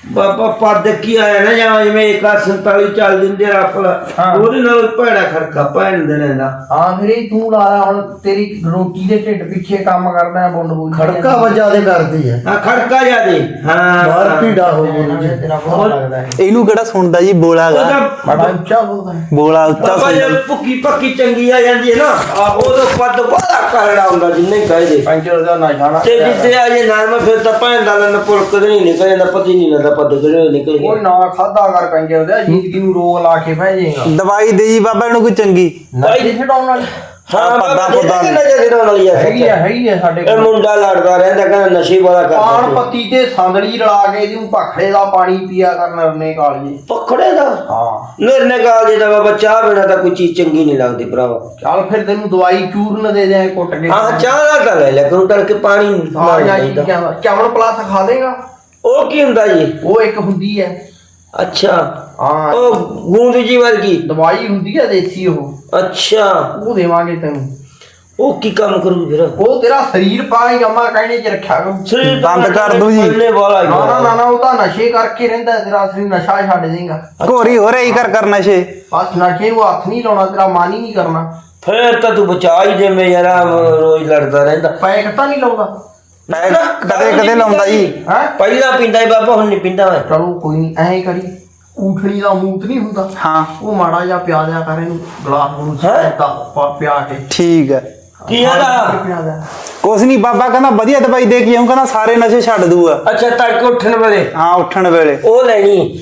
ਬਾਬਾ ਪੱਦ ਕੀ ਆਇਆ ਨਾ ਜਾਂ ਜਿਵੇਂ 147 ਚੱਲ ਦਿੰਦੇ ਰਾਫਲ ਉਹਦੇ ਨਾਲ ਭੈੜਾ ਖੜਕਾ ਪੈਣ ਦੇ ਨੇ ਦਾ ਹਾਂ ਇਹ ਤੂੰ ਲਾ ਲਾ ਹੁਣ ਤੇਰੀ ਰੋਟੀ ਦੇ ਢਿੱਡ ਪਿੱਛੇ ਕੰਮ ਕਰਦਾ ਹੈ ਬੁੰਡ ਬੁੰਡ। ਖੜਕਾ ਵਜਾ ਦੇ ਕਰਦੀ ਹੈ। ਆ ਖੜਕਾ ਜਾ ਦੇ ਹਾਂ ਬਾਹਰ ਭੀੜਾ ਹੋ ਗੁਰੂ ਜੀ ਤੇਰਾ ਬਹੁਤ ਲੱਗਦਾ ਹੈ। ਇਹਨੂੰ ਕਿਹੜਾ ਸੁਣਦਾ ਜੀ ਬੋਲਾ ਗਾ ਉਹਦਾ ਬੜਾ ਉੱਚਾ ਬੋਲਦਾ ਹੈ। ਬੋਲਾ ਉੱਚਾ ਬਾਬਾ ਸੁਣਦਾ। ਜੇ ਭੁੱਕੀ ਪੱਕੀ ਚੰਗੀ ਆ ਜਾਂਦੀ ਹੈ ਨਾ ਆ ਉਹਦਾ ਪੱਦ ਬੜਾ ਕਰੜਾ ਹੁੰਦਾ ਜਿੰਨੇ ਕਹਦੇ ਪੰਚਰ ਦਾ ਨਸ਼ਾ ਨਾ ਤੇ ਜਿੱਤੇ ਆ ਜੇ ਨਰਮ ਫਿਰ ਤਾਂ ਭੈਣ ਦਾ ਨਾ ਪੁਲਕ ਨਹੀਂ ਨਿਕਲ ਜਾਂਦਾ ਪਤਾ ਹੀ ਨਹੀਂ ਲੱਗਦਾ ਪੱਦ ਕਿਹੜੇ ਨਿਕਲ ਕੋਈ ਗਿਆ ਨਾ ਖਾਦਾ ਕਰ ਕੰਜਰ ਦਾ ਜ਼ਿੰਦਗੀ ਨੂੰ ਰੋਗ ਲਾ ਕੇ ਬਹਿ ਜਾਏਗਾ? ਦਵਾਈ ਦੇ ਜੀ ਬਾਬਾ ਇਹਨੂੰ ਕੋਈ ਚੰਗੀ। ਨਸ਼ੇ ਛਡਾਉਣ ਵਾਲੀ। ਹਾਂ ਪੱਦਾਂ ਪੱਦਾ ਨਜ਼ਰ ਵਾਲੀ ਆ? ਹੈਗੀ ਹੈ ਹੈਗੀ ਹੈ ਸਾਡੇ ਇਹ ਕੋਲ। ਮੁੰਡਾ ਲੜਦਾ ਰਹਿੰਦਾ ਕਹਿੰਦਾ ਨਸ਼ੇ ਵਾਲਾ ਪਾਣ ਕਰਦਾ ਪੱਤੀ ਤੇ ਸੰਦਲੀ ਰਲਾ ਕੇ ਇਹਨੂੰ ਭਖੜੇ ਦਾ ਪਾਣੀ ਪੀਆ ਕਰਨ ਨੇ ਕਾਲੀ ਪਖੜੇ ਦਾ? ਹਾਂ। ਨਿਰਨੇ ਕਾਲ ਜੇ ਦਾ ਬਾਬਾ ਚਾਹ ਬਿਨਾ ਤਾਂ ਕੋਈ ਚੀਜ਼ ਚੰਗੀ ਨਹੀਂ ਲੱਗਦੀ ਭਰਾਵਾ। ਚੱਲ ਫਿਰ ਤੈਨੂੰ ਦਵਾਈ ਚੂਰਨ ਦੇ ਦੇ ਕੁੱਟ ਕੇ। ਹਾਂ ਚਾਹ ਦਾ ਤਾਂ ਲੈ ਲੈ ਕਰੂੰ ਤੜਕੇ ਪਾਣੀ ਆ ਜਾਂਦਾ। ਕਹਿੰਦਾ ਚਾਵਲ ਪਲਾਸ ਖਾ ਲੇਗਾ ਉਹ ਕੀ ਹੁੰਦਾ ਜੀ? ਉਹ ਇੱਕ ਹੁੰਦੀ ਹੈ। ਅੱਛਾ। ਹਾਂ। ਉਹ ਗੂੰਦ ਜੀ ਵਰਗੀ? ਦਵਾਈ ਹੁੰਦੀ ਹੈ ਦੇਸੀ ਉਹ। ਅੱਛਾ। ਉਹ ਦੇਵਾਂਗੇ ਤੈਨੂੰ। ਉਹ ਕੀ ਕੰਮ ਕਰੂ ਫਿਰ? ਉਹ ਤੇਰਾ ਸਰੀਰ ਪਾਈ ਅੰਮਾ ਕਹਿਣੇ ਚ ਰੱਖਿਆ ਕਰ। ਸਰੀਰ ਬੰਦ ਕਰ ਦੂੰ ਜੀ। ਪੱਲੇ ਵਾਲਾ ਹੀ ਨਾ ਨਾ। ਨਾ ਨਾ ਉਹ ਤਾਂ ਨਸ਼ੇ ਕਰਕੇ ਰਹਿੰਦਾ ਤੇਰਾ ਸਰੀਰ ਨਸ਼ਾ ਛੱਡ ਦੇਗਾ। ਘੋਰੀ ਹੋ ਰਹੀ ਕਰ ਕਰ ਨਸ਼ੇ। ਬਸ ਨਸ਼ੇ ਨੂੰ ਹੱਥ ਨਹੀਂ ਲਾਉਣਾ ਤੇਰਾ ਮਨ ਹੀ ਨਹੀਂ ਕਰਨਾ। ਫਿਰ ਤਾਂ ਤੂੰ ਬਚਾ ਹੀ ਦੇ ਮੈਂ ਯਾਰ ਰੋਜ਼ ਲੜਦਾ ਰਹਿੰਦਾ। ਪੈਕ ਤਾਂ ਨਹੀਂ ਲਾਉਂਦਾ। ਮੈਂ ਕਦੇ ਕਦੇ ਲਾਉਂਦਾ ਜੀ। ਹੈ? ਪਹਿਲਾਂ ਪੀਂਦਾ ਹੀ ਬਾਬਾ ਹੁਣ ਨਹੀਂ ਪੀਂਦਾ ਮੈਂ। ਚਲੋ ਕੋਈ ਨਹੀਂ ਐਂ ਕਰੀ। ਊਠਣੀ ਦਾ ਮੂਤ ਨਹੀਂ ਹੁੰਦਾ। ਹਾਂ। ਉਹ ਮਾੜਾ ਜਿਹਾ ਪਿਆ ਦਿਆ ਕਰ ਇਹਨੂੰ ਗਲਾਸ ਨੂੰ? ਤਾਂ ਪਿਆ ਕੇ। ਠੀਕ ਹੈ। ਕੀ ਆਦਾ ਦਿਆ। ਕੁਛ ਨਹੀਂ ਬਾਬਾ ਕਹਿੰਦਾ ਵਧੀਆ ਦਵਾਈ ਦੇ ਕੇ ਆਉਂ ਕਹਿੰਦਾ ਸਾਰੇ ਨਸ਼ੇ ਛੱਡ ਦੂਗਾ ਅੱਛਾ ਤੜਕੇ ਉੱਠਣ ਵੇਲੇ? ਹਾਂ ਉੱਠਣ ਵੇਲੇ। ਉਹ ਲੈਣੀ।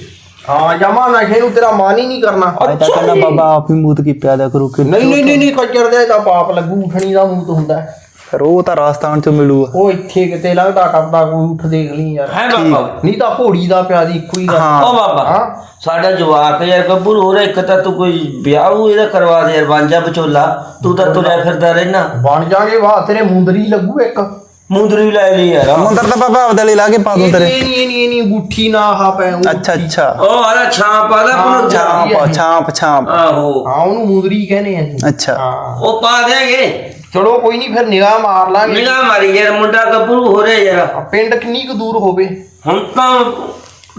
ਹਾਂ ਜਮਾ ਨਸ਼ੇ ਨੂੰ ਤੇਰਾ ਮਨ ਹੀ ਨਹੀਂ ਕਰਨਾ। ਤਾਂ ਕਹਿੰਦਾ ਬਾਬਾ ਆਪ ਹੀ ਮੂਤ ਕੀ ਪਿਆਦਾ ਕਰੂ ਕਿ ਨਹੀਂ ਨਹੀਂ ਨਹੀਂ ਨਹੀਂ ਕੱਜਰ ਦੇ ਤਾਂ ਪਾਪ ਲੱਗੂ ਉਠਣੀ ਦਾ ਮੂਤ ਹੁੰਦਾ। ਹੈ। ਫਿਰ ਉਹ ਤਾਂ ਰਾਜਸਥਾਨ ਚ ਮਿਲੂਗਾ ਉਹ ਇੱਥੇ ਕਿਤੇ ਲੱਗਦਾ ਕਰਦਾ ਕੋਈ ਉਠ ਦੇਖ ਲਈ ਯਾਰ। ਹੈ ਬਾਬਾ? ਨਹੀਂ ਤਾਂ ਘੋੜੀ ਦਾ ਪਿਆ ਦੀ ਇੱਕੋ ਹੀ ਦਾ। ਹਾਂ। ਉਹ ਬਾਬਾ ਸਾਡਾ ਜਵਾਕ ਯਾਰ ਗੱਭਰੂ ਹੋ ਰਿਹਾ ਇੱਕ ਤਾਂ ਤੂੰ ਕੋਈ ਵਿਆਹ ਉਹ ਇਹਦਾ ਕਰਵਾ ਦੇ ਯਾਰ ਬਾਂਝਾ ਵਿਚੋਲਾ। ਤੂੰ ਤਾਂ ਤੁਰਿਆ ਫਿਰਦਾ ਰਹਿਣਾ। ਬਣ ਜਾਗੇ ਵਾਹ ਤੇਰੇ ਮੁੰਦਰੀ ਲੱਗੂ ਇੱਕ। ਮੁੰਦਰੀ ਲੈ ਲਈ ਯਾਰ। ਮੰਦਰ ਤਾਂ ਬਾਬਾ ਆਪਦੇ ਲਈ ਲਾ ਕੇ ਪਾ ਦੂੰ ਇਹ ਤੇਰੇ। ਨਹੀਂ ਇਹ ਨਹੀਂ ਇਹ ਨਹੀਂ ਗੁੱਠੀ ਨਾ ਆਹ ਪੈ ਊਂ। ਅੱਛਾ ਅੱਛਾ। ਉਹ ਆਲਾ ਛਾਂਪ ਆਦਾ ਪੁਨਰ ਛਾਂਪ ਛਾਂਪ। ਛਾਂਪ ਛਾਂਪ। ਆਹੋ। ਹਾਂ ਉਹਨੂੰ ਮੁੰਦਰੀ ਕਹਿੰਦੇ ਆ ਜੀ ਅੱਛਾ। ਹਾਂ। ਉਹ ਪਾ ਦੇਗੇ ਚਲੋ ਕੋਈ ਨਹੀਂ ਫਿਰ ਨਿਗਾਹ ਮਾਰ ਲਾਂਗੇ। ਨਿਗਾਹ ਮਾਰੀ ਯਾਰ ਮੁੰਡਾ ਗੱਭਰੂ ਹੋ ਰਿਹਾ ਯਾਰ। ਪਿੰਡ ਕਿੰਨੀ ਕੁ ਦੂਰ ਹੋਵੇ? ਹੁਣ ਤਾਂ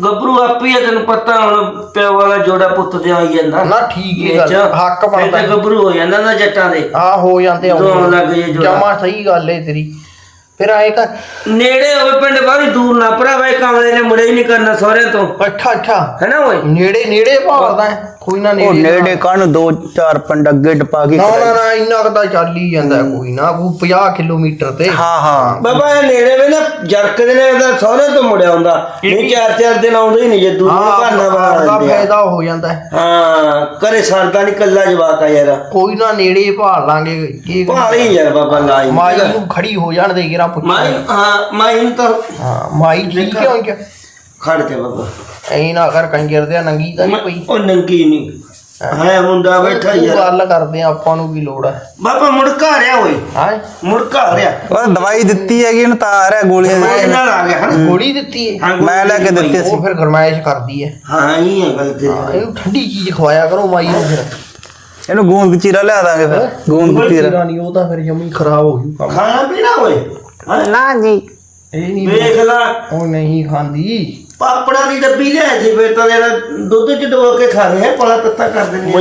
ਗੱਭਰੂ ਆਪੀ ਆ ਤੈਨੂੰ ਪਤਾ ਹੁਣ ਪਿਓ ਵਾਲਾ ਜੋੜਾ ਪੁੱਤ ਤੇ ਆਈ ਜਾਂਦਾ। ਨਾ ਠੀਕ ਹੀ ਗੱਲ ਹੱਕ ਬਣਦਾ ਤਾਂ ਗੱਭਰੂ ਹੋ ਜਾਂਦਾ ਨਾ ਜੱਟਾਂ ਦੇ। ਆ ਹੋ ਜਾਂਦੇ ਦੋਣ ਲੱਗ ਜੇ ਜੋੜਾ। ਜਮਾ ਸਹੀ ਗੱਲ ਏ ਤੇਰੀ। ਫਿਰ ਆਏ ਕਰ। ਨੇੜੇ ਹੋਵੇ ਪਿੰਡ ਬਾਹਲੀ ਦੂਰ ਨਾ ਭਰਾਵਾ ਇਹ ਕਮਲੇ ਨੇ ਮੁੜੇ ਹੀ ਨਹੀਂ ਕਰਨਾ ਸਹੁਰਿਆਂ ਤੋਂ। ਅੱਛਾ ਅੱਛਾ। ਹੈਨਾ ਓਏ? ਨੇੜੇ ਨੇੜੇ ਭਾਲਦਾ। ਹੈ, ਕੋਈ ਨਾ ਉਹ ਨੇੜੇ ਕਣ ਦੋ ਚਾਰ ਪਿੰਡ ਅੱਗੇ ਟਪਾ ਕੇ ਨਾ ਨਾ ਨਾ ਇੰਨਾ ਕੁ ਤਾਂ ਚੱਲ ਹੀ ਜਾਂਦਾ ਹੈ ਕੋਈ ਨਾ ਕੋਈ 50 ਕਿਲੋਮੀਟਰ ਤੇ। ਹਾਂ ਹਾਂ। ਬਾਬਾ ਇਹ ਨੇੜੇ ਵੇ ਨਾ ਜਰਕ ਦੇ ਨੇ ਇਹਦਾ ਸਹੁਰੇ ਤੋਂ ਮੁੜਿਆ ਹੁੰਦਾ। ਨਹੀਂ ਚਾਰ ਚਾਰ ਦਿਨ ਆਉਂਦੇ ਹੀ ਨਹੀਂ ਜੇ ਦੂਰ ਹਾਂ ਘਰ ਨਾ ਬਾਹਰ ਫਾਇਦਾ ਹੋ ਜਾਂਦਾ। ਹੈ ਹਾਂ ਕਰੇ ਸਰਦਾ ਨਹੀਂ ਕੱਲਾ ਜਵਾਕ ਆ ਯਾਰ। ਕੋਈ ਨਾ ਨੇੜੇ ਭਾਲ ਲਾਂਗੇ ਇਹ ਭਾਲੀ ਯਾਰ ਬਾਬਾ ਲਾਈ ਮਾਈ ਨੂੰ ਖੜੀ ਹੋ ਜਾਣ ਦੇ ਕਿਰਾ ਪੁੱਛ। ਮਾਈ ਹਾਂ ਮਾਈ ਨੂੰ ਤਾਂ ਹਾਂ ਮਾਈ ਠੀਕ ਕਿਉਂ ਕਿ। ਖੜ ਕੇ ਬਾਬਾ। ਐ ਨਾ ਕਰ ਕੰਜਰ ਦੇ ਨੰਗੀ ਤਾਂ ਨਹੀਂ ਪਈ ਉਹ ਨੰਗੀ ਨਹੀਂ ਹੈ? ਮੁੰਡਾ ਬੈਠਾ ਤੂੰ ਯਾਰ ਗੱਲ ਕਰਦੇ ਆ, ਆਪਾਂ ਨੂੰ ਕੀ ਲੋੜ ਹੈ ਬਾਬਾ ਮੁੜਕਾ ਰਿਆ ਓਏ। ਹਾਂ? ਮੁੜਕਾ ਰਿਆ ਉਹ ਦਵਾਈ ਦਿੱਤੀ ਹੈਗੀ ਇਹਨੂੰ ਤਾਂ ਆ ਰਿਹਾ ਗੋਲੀਆਂ ਮੈਂ ਦੇ ਨਾਲ ਆ ਗਿਆ ਹਨ? ਗੋਲੀ ਦਿੱਤੀ ਹੈ? ਹਾਂ, ਮੈਂ ਲੈ ਕੇ ਦਿੱਤੇ। ਸੀ। ਉਹ ਫਿਰ ਗਰਮਾਇਸ਼ ਕਰਦੀ ਹੈ। ਹਾਂ ਇਹ ਹੈ ਗੱਲ ਤੇਰੀ। ਇਹਨੂੰ ਠੰਡੀ ਚੀਜ਼ ਖਵਾਇਆ ਕਰੋ ਮਾਈ ਨੂੰ ਫਿਰ। ਇਹਨੂੰ ਗੂੰਦ ਕਚੀਰਾ ਲਿਆ ਦਾਂਗੇ ਫਿਰ। ਗੂੰਦ ਕਚੀਰਾ। ਨਹੀਂ ਉਹ ਤਾਂ ਫਿਰ ਜਮੀ ਖਰਾਬ ਹੋ ਜੂ ਕੰਮ। ਖਾਣਾ ਪੀਣਾ ਓਏ? ਹਾਂ? ਨਾ ਜੀ। ਇਹ ਨਹੀਂ ਵੇਖ ਲੈ। ਉਹ ਨਹੀਂ ਖਾਂਦੀ। ਪਾਪੜਾ ਦੀ ਡੱਬੀ ਲਿਆ ਸੀ, ਫਿਰ ਤਾਂ ਜਿਹੜਾ ਦੁੱਧ ਚ ਡੋਲ ਕੇ ਖਾ ਰਹੇ ਪਲਾ ਤੱਤਾ ਕਰ ਦਿੰਦੇ ਆ।